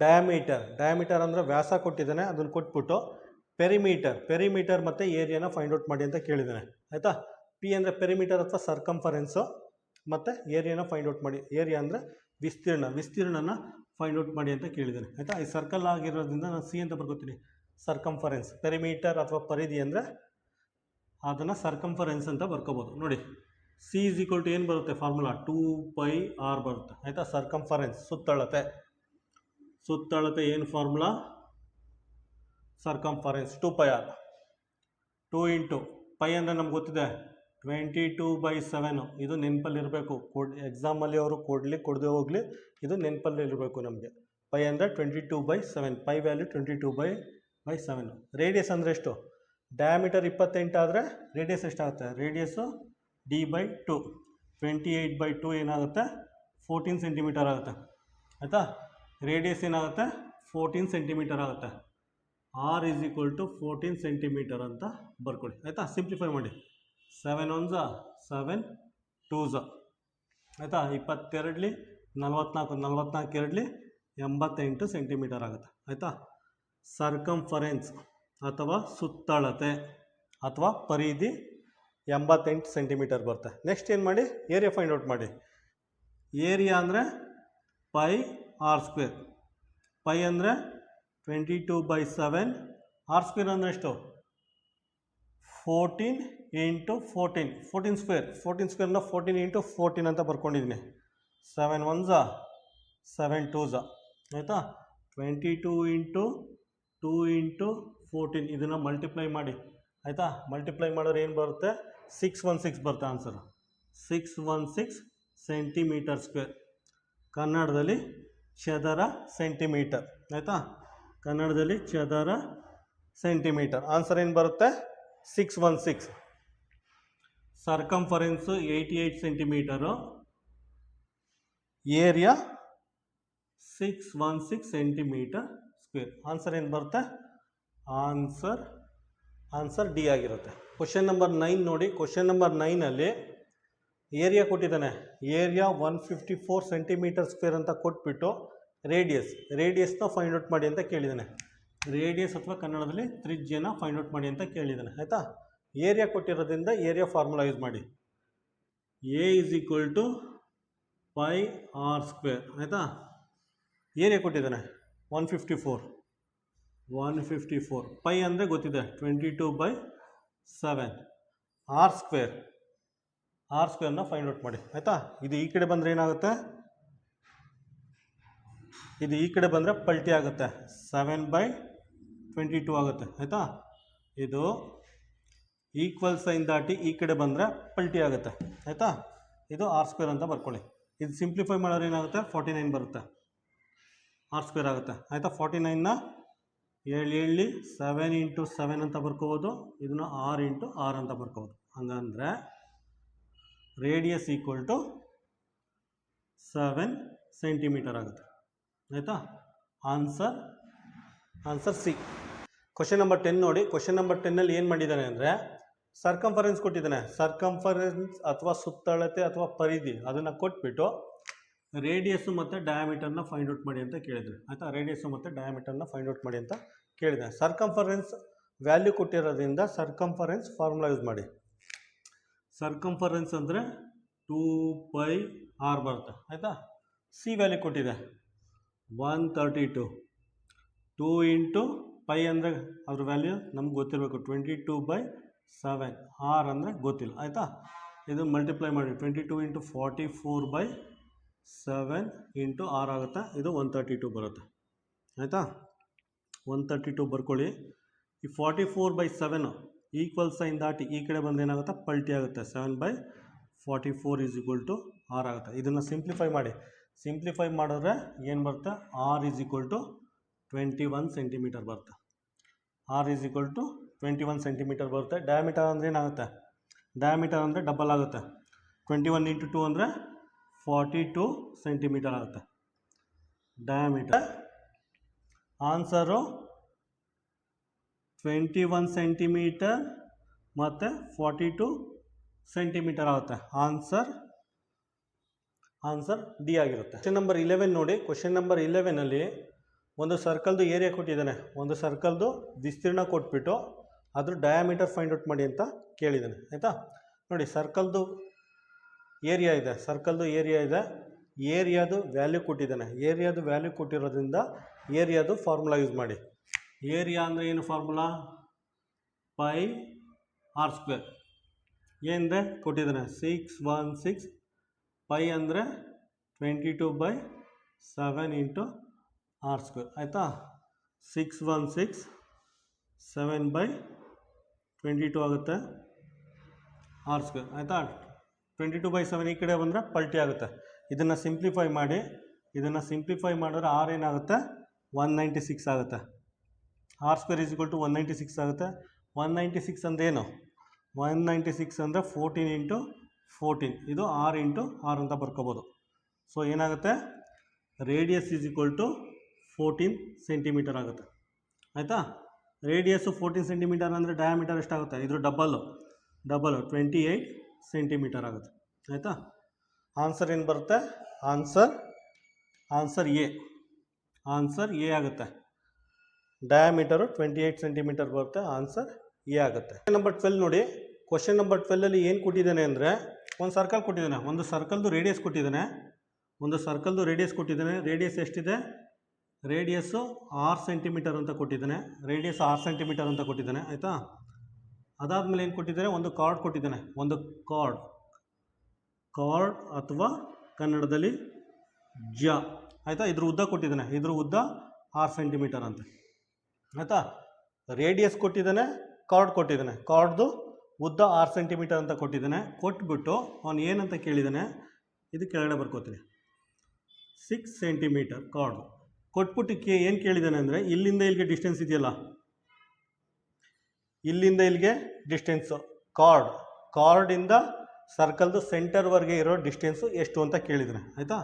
ಡಯಾಮೀಟರ್ ಡಯಾಮೀಟರ್ ಅಂದರೆ ವ್ಯಾಸ ಕೊಟ್ಟಿದ್ದಾನೆ. ಅದನ್ನು ಕೊಟ್ಬಿಟ್ಟು ಪೆರಿಮೀಟರ್ ಪೆರಿಮೀಟರ್ ಮತ್ತು ಏರಿಯಾನ ಫೈಂಡ್ ಔಟ್ ಮಾಡಿ ಅಂತ ಕೇಳಿದ್ದಾನೆ. ಆಯಿತಾ? ಪಿ ಅಂದರೆ ಪೆರಿಮೀಟರ್ ಅಥವಾ ಸರ್ಕಂಫರೆನ್ಸು ಮತ್ತು ಏರಿಯಾನ ಫೈಂಡ್ ಔಟ್ ಮಾಡಿ. ಏರಿಯಾ ಅಂದರೆ ವಿಸ್ತೀರ್ಣ. ವಿಸ್ತೀರ್ಣನ ಫೈಂಡ್ ಔಟ್ ಮಾಡಿ ಅಂತ ಕೇಳಿದ್ದಾನೆ. ಆಯಿತಾ? ಈ ಸರ್ಕಲ್ ಆಗಿರೋದ್ರಿಂದ ನಾನು ಸಿ ಅಂತ ಬರ್ಕೋತೀನಿ. ಸರ್ಕಂಫರೆನ್ಸ್ ಪೆರಿಮೀಟರ್ ಅಥವಾ ಪರಿಧಿ ಅಂದರೆ ಅದನ್ನು ಸರ್ಕಂಫರೆನ್ಸ್ ಅಂತ ಬರ್ಕೋಬೋದು. ನೋಡಿ. ಸಿ ಇಸ್ ಈಕ್ವಲ್ ಟು ಏನು ಬರುತ್ತೆ ಫಾರ್ಮುಲಾ ಟೂ ಪೈ ಆರ್ ಬರುತ್ತೆ. ಆಯಿತಾ? ಸರ್ಕಂಫರೆನ್ಸ್ ಸುತ್ತಳತೆ. ಸುತ್ತಳತೆ ಏನು formula circumference two pi R two into pi ಅಂದರೆ ನಮ್ಗೆ ಗೊತ್ತಿದೆ? ಟ್ವೆಂಟಿ ಟೂ ಬೈ ಸೆವೆನು ಇದು ನೆನಪಲ್ಲಿ ಇರಬೇಕು. ಕೊಡ್ ಎಕ್ಸಾಮಲ್ಲಿ ಅವರು ಕೊಡಲಿ, ಕೊಡದೆ ಹೋಗಲಿ, ಇದು ನೆನಪಲ್ಲಿ ಇರಬೇಕು ನಮಗೆ. ಪೈ ಅಂದರೆ twenty two by seven pi value twenty two by by seven radius ಅಂದರೆ ಎಷ್ಟು? ಡಯಾಮೀಟರ್ ಇಪ್ಪತ್ತೆಂಟಾದರೆ ರೇಡಿಯಸ್ ಎಷ್ಟಾಗುತ್ತೆ? Radius D by two twenty eight by two ಏನಾಗುತ್ತೆ? ಫೋರ್ಟೀನ್ ಸೆಂಟಿಮೀಟರ್ ಆಗುತ್ತೆ. ಆಯಿತಾ? ರೇಡಿಯಸ್ ಏನಾಗುತ್ತೆ? ಫೋರ್ಟೀನ್ ಸೆಂಟಿಮೀಟರ್ ಆಗುತ್ತೆ. R is equal to fourteen centimetre ಅಂತ ಬರ್ಕೊಳ್ಳಿ ಆಯಿತಾ? ಸಿಂಪ್ಲಿಫೈ ಮಾಡಿ. ಸೆವೆನ್ ಒನ್ ಸೆವೆನ್ ಟೂ ಆಯಿತಾ? ಇಪ್ಪತ್ತೆರಡಲಿ ನಲ್ವತ್ನಾಲ್ಕು ನಲ್ವತ್ನಾಲ್ಕು ಎರಡಲಿ ಎಂಬತ್ತೆಂಟು ಸೆಂಟಿಮೀಟರ್ ಆಗುತ್ತೆ. ಆಯಿತಾ? ಸರ್ಕಂಫರೆನ್ಸ್ ಅಥವಾ ಸುತ್ತಳತೆ ಅಥವಾ ಪರಿಧಿ ಎಂಬತ್ತೆಂಟು ಸೆಂಟಿಮೀಟರ್ ಬರುತ್ತೆ. ನೆಕ್ಸ್ಟ್ ಏನು ಮಾಡಿ? ಏರಿಯಾ ಫೈಂಡ್ ಔಟ್ ಮಾಡಿ. ಏರಿಯಾ ಅಂದರೆ ಪೈ ಆರ್ ಸ್ಕ್ವೇರ್ ಪೈ ಅಂದರೆ twenty two by seven R square ಅಂದರೆ ಎಷ್ಟು? Fourteen into fourteen fourteen square fourteen ಸ್ಕ್ವೇರ್ನ fourteen into fourteen ಅಂತ ಬರ್ಕೊಂಡಿದ್ದೀನಿ ಸೆವೆನ್ ಒನ್ ಝಾ ಸೆವೆನ್ ಟೂ ಝಾ ಆಯಿತಾ? Twenty two into two into fourteen ಇದನ್ನು ಮಲ್ಟಿಪ್ಲೈ ಮಾಡಿ. ಆಯಿತಾ? ಮಲ್ಟಿಪ್ಲೈ ಮಾಡಿದ್ರೆ ಏನು ಬರುತ್ತೆ? ಸಿಕ್ಸ್ ಒನ್ ಸಿಕ್ಸ್ ಬರುತ್ತೆ answer six one six centimetre square ಕನ್ನಡದಲ್ಲಿ ಚದರ ಸೆಂಟಿಮೀಟರ್ ಆಯಿತಾ? ಕನ್ನಡದಲ್ಲಿ ಚದರ ಸೆಂಟಿಮೀಟರ್ ಆನ್ಸರ್ ಏನು ಬರುತ್ತೆ? Six one six circumference eighty eight centimetre area six one six centimetre square answer ಏನು ಬರುತ್ತೆ? ಆನ್ಸರ್ ಆನ್ಸರ್ ಡಿ ಆಗಿರುತ್ತೆ. ಕ್ವಶನ್ ನಂಬರ್ ನೈನ್ ನೋಡಿ. ಕ್ವಶನ್ ನಂಬರ್ ನೈನಲ್ಲಿ ಏರಿಯಾ ಕೊಟ್ಟಿದ್ದಾನೆ. Area one fifty four centimetre square ಅಂತ ಕೊಟ್ಬಿಟ್ಟು ರೇಡಿಯಸ್ ರೇಡಿಯಸ್ನ ಫೈಂಡ್ ಔಟ್ ಮಾಡಿ ಅಂತ ಕೇಳಿದ್ದಾನೆ. ರೇಡಿಯಸ್ ಅಥವಾ ಕನ್ನಡದಲ್ಲಿ ತ್ರಿಜ್ಯನ ಫೈಂಡ್ ಔಟ್ ಮಾಡಿ ಅಂತ ಕೇಳಿದ್ದಾನೆ. ಆಯಿತಾ? ಏರಿಯಾ ಕೊಟ್ಟಿರೋದ್ರಿಂದ ಏರಿಯಾ ಫಾರ್ಮುಲಾ ಯೂಸ್ ಮಾಡಿ. A is equal to pi R square ಆಯಿತಾ? ಏರಿಯಾ ಕೊಟ್ಟಿದ್ದಾನೆ. One fifty four one fifty four pi ಅಂದರೆ ಗೊತ್ತಿದೆ. Twenty two by seven. R square. R ಸ್ಕ್ವೇರ್ನ find out ಮಾಡಿ. ಆಯಿತಾ? ಇದು ಈ ಕಡೆ ಬಂದರೆ ಏನಾಗುತ್ತೆ? ಇದು ಈ ಕಡೆ ಬಂದರೆ ಪಲ್ಟಿ ಆಗುತ್ತೆ. ಸೆವೆನ್ ಬೈ ಟ್ವೆಂಟಿ ಟೂ ಆಗುತ್ತೆ. ಆಯಿತಾ? ಇದು ಈಕ್ವಲ್ ಸೈನ್ ದಾಟಿ ಈ ಕಡೆ ಬಂದರೆ ಪಲ್ಟಿ ಆಗುತ್ತೆ. ಆಯಿತಾ? ಇದು ಆರ್ ಸ್ಕ್ವೇರ್ ಅಂತ ಬರ್ಕೊಳ್ಳಿ. ಇದು ಸಿಂಪ್ಲಿಫೈ ಮಾಡೋರು ಏನಾಗುತ್ತೆ? ಫಾರ್ಟಿ ನೈನ್ ಬರುತ್ತೆ. ಆರ್ ಸ್ಕ್ವೇರ್ ಆಗುತ್ತೆ. ಆಯಿತಾ? ಫಾರ್ಟಿ ನೈನ್ನ ಏಳು ಏಳಿ ಸೆವೆನ್ ಇಂಟು ಸೆವೆನ್ ಅಂತ ಬರ್ಕೋಬೋದು, ಇದನ್ನು ಆರ್ ಇಂಟು ಆರ್ ಅಂತ ಬರ್ಕೋಬೋದು. ಹಂಗಂದರೆ radius equal to seven centimetre ಆಗುತ್ತೆ. ಆಯಿತಾ? Answer answer C question number ten ನೋಡಿ. ಕ್ವಶನ್ ನಂಬರ್ ಟೆನ್ನಲ್ಲಿ ಏನು ಮಾಡಿದ್ದಾನೆ ಅಂದರೆ ಸರ್ಕಂಫರೆನ್ಸ್ ಕೊಟ್ಟಿದ್ದಾನೆ. ಸರ್ಕಂಫರೆನ್ಸ್ ಅಥವಾ ಸುತ್ತಳತೆ ಅಥವಾ ಪರಿಧಿ, ಅದನ್ನು ಕೊಟ್ಬಿಟ್ಟು ರೇಡಿಯಸ್ಸು ಮತ್ತು ಡಯಾಮೀಟರ್ನ ಫೈಂಡ್ ಔಟ್ ಮಾಡಿ ಅಂತ ಕೇಳಿದರು. ಆಯಿತಾ? ರೇಡಿಯಸ್ಸು ಮತ್ತು ಡಯಾಮೀಟರ್ನ ಫೈಂಡ್ ಔಟ್ ಮಾಡಿ ಅಂತ ಕೇಳಿದೆ. ಸರ್ಕಂಫರೆನ್ಸ್ ವ್ಯಾಲ್ಯೂ ಕೊಟ್ಟಿರೋದ್ರಿಂದ ಸರ್ಕಂಫರೆನ್ಸ್ ಫಾರ್ಮುಲಾ ಯೂಸ್ ಮಾಡಿ. ಸರ್ಕಂಫರೆನ್ಸ್ ಅಂದರೆ ಟೂ ಪೈ ಆರ್ ಬರುತ್ತೆ. ಆಯಿತಾ? ಸಿ ವ್ಯಾಲ್ಯೂ ಕೊಟ್ಟಿದೆ. One thirty two two into pi ಅಂದರೆ ಅದ್ರ ವ್ಯಾಲ್ಯೂ ನಮ್ಗೆ ಗೊತ್ತಿರಬೇಕು. Twenty two by seven R ಅಂದರೆ ಗೊತ್ತಿಲ್ಲ. ಆಯಿತಾ? ಇದು ಮಲ್ಟಿಪ್ಲೈ ಮಾಡಿ. Twenty two into forty four by seven into R ಆಗುತ್ತೆ? ಇದು ಒನ್ ತರ್ಟಿ ಟು ಬರುತ್ತೆ. ಆಯಿತಾ? ಒನ್ ತರ್ಟಿ ಟು ಬರ್ಕೊಳ್ಳಿ. ಈ forty four by seven equal sign ದಾಟಿ ಈ ಕಡೆ ಬಂದು ಏನಾಗುತ್ತೆ? ಪಲ್ಟಿ ಆಗುತ್ತೆ. Seven by forty four is equal to R ಆಗುತ್ತೆ. ಇದನ್ನು ಸಿಂಪ್ಲಿಫೈ ಮಾಡಿ. ಸಿಂಪ್ಲಿಫೈ ಮಾಡಿದ್ರೆ ಏನು ಬರುತ್ತೆ? R is equal to twenty one centimetre ಬರುತ್ತೆ. R is equal to twenty one centimetre ಬರುತ್ತೆ. ಡಯಾಮೀಟರ್ ಅಂದರೆ ಏನಾಗುತ್ತೆ? ಡಯಾಮೀಟರ್ ಅಂದರೆ ಡಬಲ್ ಆಗುತ್ತೆ. ಟ್ವೆಂಟಿ ಒನ್ ಇಂಟು ಟು ಅಂದರೆ ಫಾರ್ಟಿ ಟು ಸೆಂಟಿಮೀಟರ್ ಆಗುತ್ತೆ. Diameter answer twenty one centimetre ಮತ್ತು ಫಾರ್ಟಿ ಟು ಸೆಂಟಿಮೀಟರ್ ಆಗುತ್ತೆ. ಆನ್ಸರ್ ಆನ್ಸರ್ ಡಿ ಆಗಿರುತ್ತೆ. ಕ್ವಶನ್ ನಂಬರ್ ಇಲೆವೆನ್ ನೋಡಿ. ಕ್ವಶನ್ ನಂಬರ್ ಇಲೆವೆನಲ್ಲಿ ಒಂದು ಸರ್ಕಲ್ದು ಏರಿಯಾ ಕೊಟ್ಟಿದ್ದಾನೆ. ಒಂದು ಸರ್ಕಲ್ದು ವಿಸ್ತೀರ್ಣ ಕೊಟ್ಬಿಟ್ಟು ಅದ್ರ ಡಯಾಮೀಟರ್ ಫೈಂಡ್ ಔಟ್ ಮಾಡಿ ಅಂತ ಕೇಳಿದ್ದಾನೆ. ಆಯಿತಾ? ನೋಡಿ ಸರ್ಕಲ್ದು ಏರಿಯಾ ಇದೆ ಸರ್ಕಲ್ದು ಏರಿಯಾ ಇದೆ. ಏರಿಯಾದು ವ್ಯಾಲ್ಯೂ ಕೊಟ್ಟಿದ್ದಾನೆ. ಏರಿಯಾದು ವ್ಯಾಲ್ಯೂ ಕೊಟ್ಟಿರೋದ್ರಿಂದ ಏರಿಯಾದು ಫಾರ್ಮುಲಾ ಯೂಸ್ ಮಾಡಿ. ಏರಿಯಾ ಅಂದರೆ ಏನು ಫಾರ್ಮುಲಾ ಪೈ ಆರ್ ಸ್ಕ್ವೇರ್ ಏನಿದೆ ಕೊಟ್ಟಿದ್ದಾನೆ. ಸಿಕ್ಸ್ ಒನ್ ಸಿಕ್ಸ್ ಪೈ ಅಂದರೆ twenty two by seven into R square ಆಯಿತಾ? Six one six seven by twenty two ಆಗುತ್ತೆ ಆರ್ ಸ್ಕ್ವೇರ್ ಆಯಿತಾ? ಟ್ವೆಂಟಿ ಟು ಬೈ ಸೆವೆನ್ ಈ ಕಡೆ ಬಂದರೆ ಪಲ್ಟಿ ಆಗುತ್ತೆ. ಇದನ್ನು ಸಿಂಪ್ಲಿಫೈ ಮಾಡಿ, ಇದನ್ನು ಸಿಂಪ್ಲಿಫೈ ಮಾಡಿದ್ರೆ ಆರ್ ಏನಾಗುತ್ತೆ? ಒನ್ ನೈಂಟಿ ಸಿಕ್ಸ್ ಆಗುತ್ತೆ. R square is equal to one ninety six ಆಗುತ್ತೆ. ಒನ್ ನೈಂಟಿ ಸಿಕ್ಸ್ ಅಂದೇನು ಒನ್ ನೈಂಟಿ ಸಿಕ್ಸ್ ಅಂದರೆ ಫೋರ್ಟೀನ್ ಇಂಟು ಫೋರ್ಟೀನ್ ಇದು ಆರ್ ಇಂಟು ಆರ್ ಅಂತ ಬರ್ಕೋಬೋದು. ಸೊ ಏನಾಗುತ್ತೆ? Radius is equal to fourteen centimeter ಆಗುತ್ತೆ. ಆಯಿತಾ? ರೇಡಿಯಸ್ಸು ಫೋರ್ಟೀನ್ ಸೆಂಟಿಮೀಟರ್ ಅಂದರೆ ಡಯಾಮೀಟರ್ ಎಷ್ಟಾಗುತ್ತೆ? ಇದ್ರ double double twenty eight centimeter ಆಗುತ್ತೆ. ಆಯಿತಾ? ಆನ್ಸರ್ ಏನು ಬರುತ್ತೆ? Answer answer A answer A ಆಗುತ್ತೆ. ಡಯಾಮೀಟರು ಟ್ವೆಂಟಿ ಏಯ್ಟ್ ಸೆಂಟಿಮೀಟರ್ ಬರುತ್ತೆ. ಆನ್ಸರ್ ಎ ಆಗುತ್ತೆ. ನಂಬರ್ ಟ್ವೆಲ್ ನೋಡಿ. ಕ್ವಶನ್ ನಂಬರ್ ಟ್ವೆಲ್ಲಲ್ಲಿ ಏನು ಕೊಟ್ಟಿದ್ದಾನೆ ಅಂದರೆ, ಒಂದು ಸರ್ಕಲ್ ಕೊಟ್ಟಿದ್ದಾನೆ. ಒಂದು ಸರ್ಕಲ್ದು ರೇಡಿಯಸ್ ಕೊಟ್ಟಿದ್ದಾನೆ. ಒಂದು ಸರ್ಕಲ್ದು ರೇಡಿಯಸ್ ಕೊಟ್ಟಿದ್ದಾನೆ. ರೇಡಿಯಸ್ ಎಷ್ಟಿದೆ? ರೇಡಿಯಸ್ಸು ಆರು ಸೆಂಟಿಮೀಟರ್ ಅಂತ ಕೊಟ್ಟಿದ್ದಾನೆ. ರೇಡಿಯಸ್ ಆರು ಸೆಂಟಿಮೀಟರ್ ಅಂತ ಕೊಟ್ಟಿದ್ದಾನೆ. ಆಯಿತಾ? ಅದಾದಮೇಲೆ ಏನು ಕೊಟ್ಟಿದ್ದಾರೆ? ಒಂದು ಕಾರ್ಡ್ ಕೊಟ್ಟಿದ್ದಾನೆ. ಒಂದು ಕಾರ್ಡ್. ಕಾರ್ಡ್ ಅಥವಾ ಕನ್ನಡದಲ್ಲಿ ಜ. ಆಯಿತಾ? ಇದ್ರ ಉದ್ದ ಕೊಟ್ಟಿದ್ದಾನೆ. ಇದ್ರ ಉದ್ದ ಆರು ಸೆಂಟಿಮೀಟರ್ ಅಂತ. ಆಯಿತಾ? ರೇಡಿಯಸ್ ಕೊಟ್ಟಿದ್ದಾನೆ, ಕಾರ್ಡ್ ಕೊಟ್ಟಿದ್ದಾನೆ. ಕಾರ್ಡ್ದು ಉದ್ದ ಆರು ಸೆಂಟಿಮೀಟರ್ ಅಂತ ಕೊಟ್ಟಿದ್ದಾನೆ. ಕೊಟ್ಬಿಟ್ಟು ಅವನು ಏನಂತ ಕೇಳಿದ್ದಾನೆ? ಇದು ಕೆಳಗಡೆ ಬರ್ಕೋತೀನಿ. Six centimeter chord. ಕೊಟ್ಬಿಟ್ಟು ಕೇ, ಏನು ಕೇಳಿದ್ದಾನೆ ಅಂದರೆ, ಇಲ್ಲಿಂದ ಇಲ್ಲಿಗೆ ಡಿಸ್ಟೆನ್ಸ್ ಇದೆಯಲ್ಲ? ಇಲ್ಲಿಂದ ಇಲ್ಲಿಗೆ ಡಿಸ್ಟೆನ್ಸು ಕಾರ್ಡ್ ಕಾರ್ಡಿಂದ ಸರ್ಕಲ್ದು ಸೆಂಟರ್ವರೆಗೆ ಇರೋ ಡಿಸ್ಟೆನ್ಸು ಎಷ್ಟು ಅಂತ ಕೇಳಿದರೆ, ಆಯಿತಾ?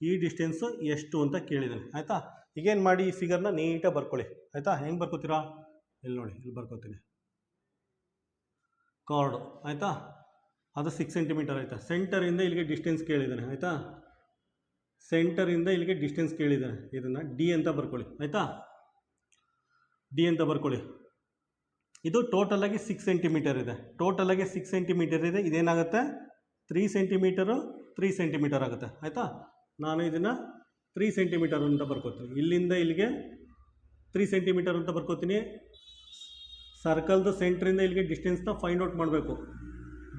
ಈ ಡಿಸ್ಟೆನ್ಸು ಎಷ್ಟು ಅಂತ ಕೇಳಿದ್ದಾನೆ ಆಯಿತಾ? ಈಗೇನು ಮಾಡಿ ಈ ಫಿಗರ್ನ ನೀಟಾಗಿ ಬರ್ಕೊಳ್ಳಿ, ಆಯಿತಾ? ಹೆಂಗೆ ಬರ್ಕೋತೀರಾ? ಇಲ್ಲಿ ನೋಡಿ, ಇಲ್ಲಿ ಬರ್ಕೋತೀನಿ. ಕಾರ್ಡು ಆಯಿತಾ? ಅದು ಸಿಕ್ಸ್ ಸೆಂಟಿಮೀಟರ್ ಆಯಿತಾ? ಸೆಂಟರಿಂದ ಇಲ್ಲಿಗೆ ಡಿಸ್ಟೆನ್ಸ್ ಕೇಳಿದ್ದಾನೆ ಆಯಿತಾ? ಸೆಂಟರಿಂದ ಇಲ್ಲಿಗೆ ಡಿಸ್ಟೆನ್ಸ್ ಕೇಳಿದ್ದಾನೆ ಇದನ್ನು ಡಿ ಅಂತ ಬರ್ಕೊಳ್ಳಿ, ಆಯಿತಾ? ಡಿ ಅಂತ ಬರ್ಕೊಳ್ಳಿ. ಇದು ಟೋಟಲಾಗಿ ಸಿಕ್ಸ್ ಸೆಂಟಿಮೀಟರ್ ಇದೆ. ಟೋಟಲಾಗಿ ಸಿಕ್ಸ್ ಸೆಂಟಿಮೀಟರ್ ಇದೆ. ಇದೇನಾಗುತ್ತೆ? ತ್ರೀ ಸೆಂಟಿಮೀಟರು ತ್ರೀ ಸೆಂಟಿಮೀಟರ್ ಆಗುತ್ತೆ. ಆಯಿತಾ? ನಾನು ಇದನ್ನು ತ್ರೀ ಸೆಂಟಿಮೀಟರ್ ಅಂತ ಬರ್ಕೋತೀನಿ. ಇಲ್ಲಿಂದ ಇಲ್ಲಿಗೆ ತ್ರೀ ಸೆಂಟಿಮೀಟರ್ ಅಂತ ಬರ್ಕೋತೀನಿ. ಸರ್ಕಲ್ದು ಸೆಂಟ್ರಿಂದ ಇಲ್ಲಿಗೆ ಡಿಸ್ಟೆನ್ಸ್ನ ಫೈಂಡ್ ಔಟ್ ಮಾಡಬೇಕು.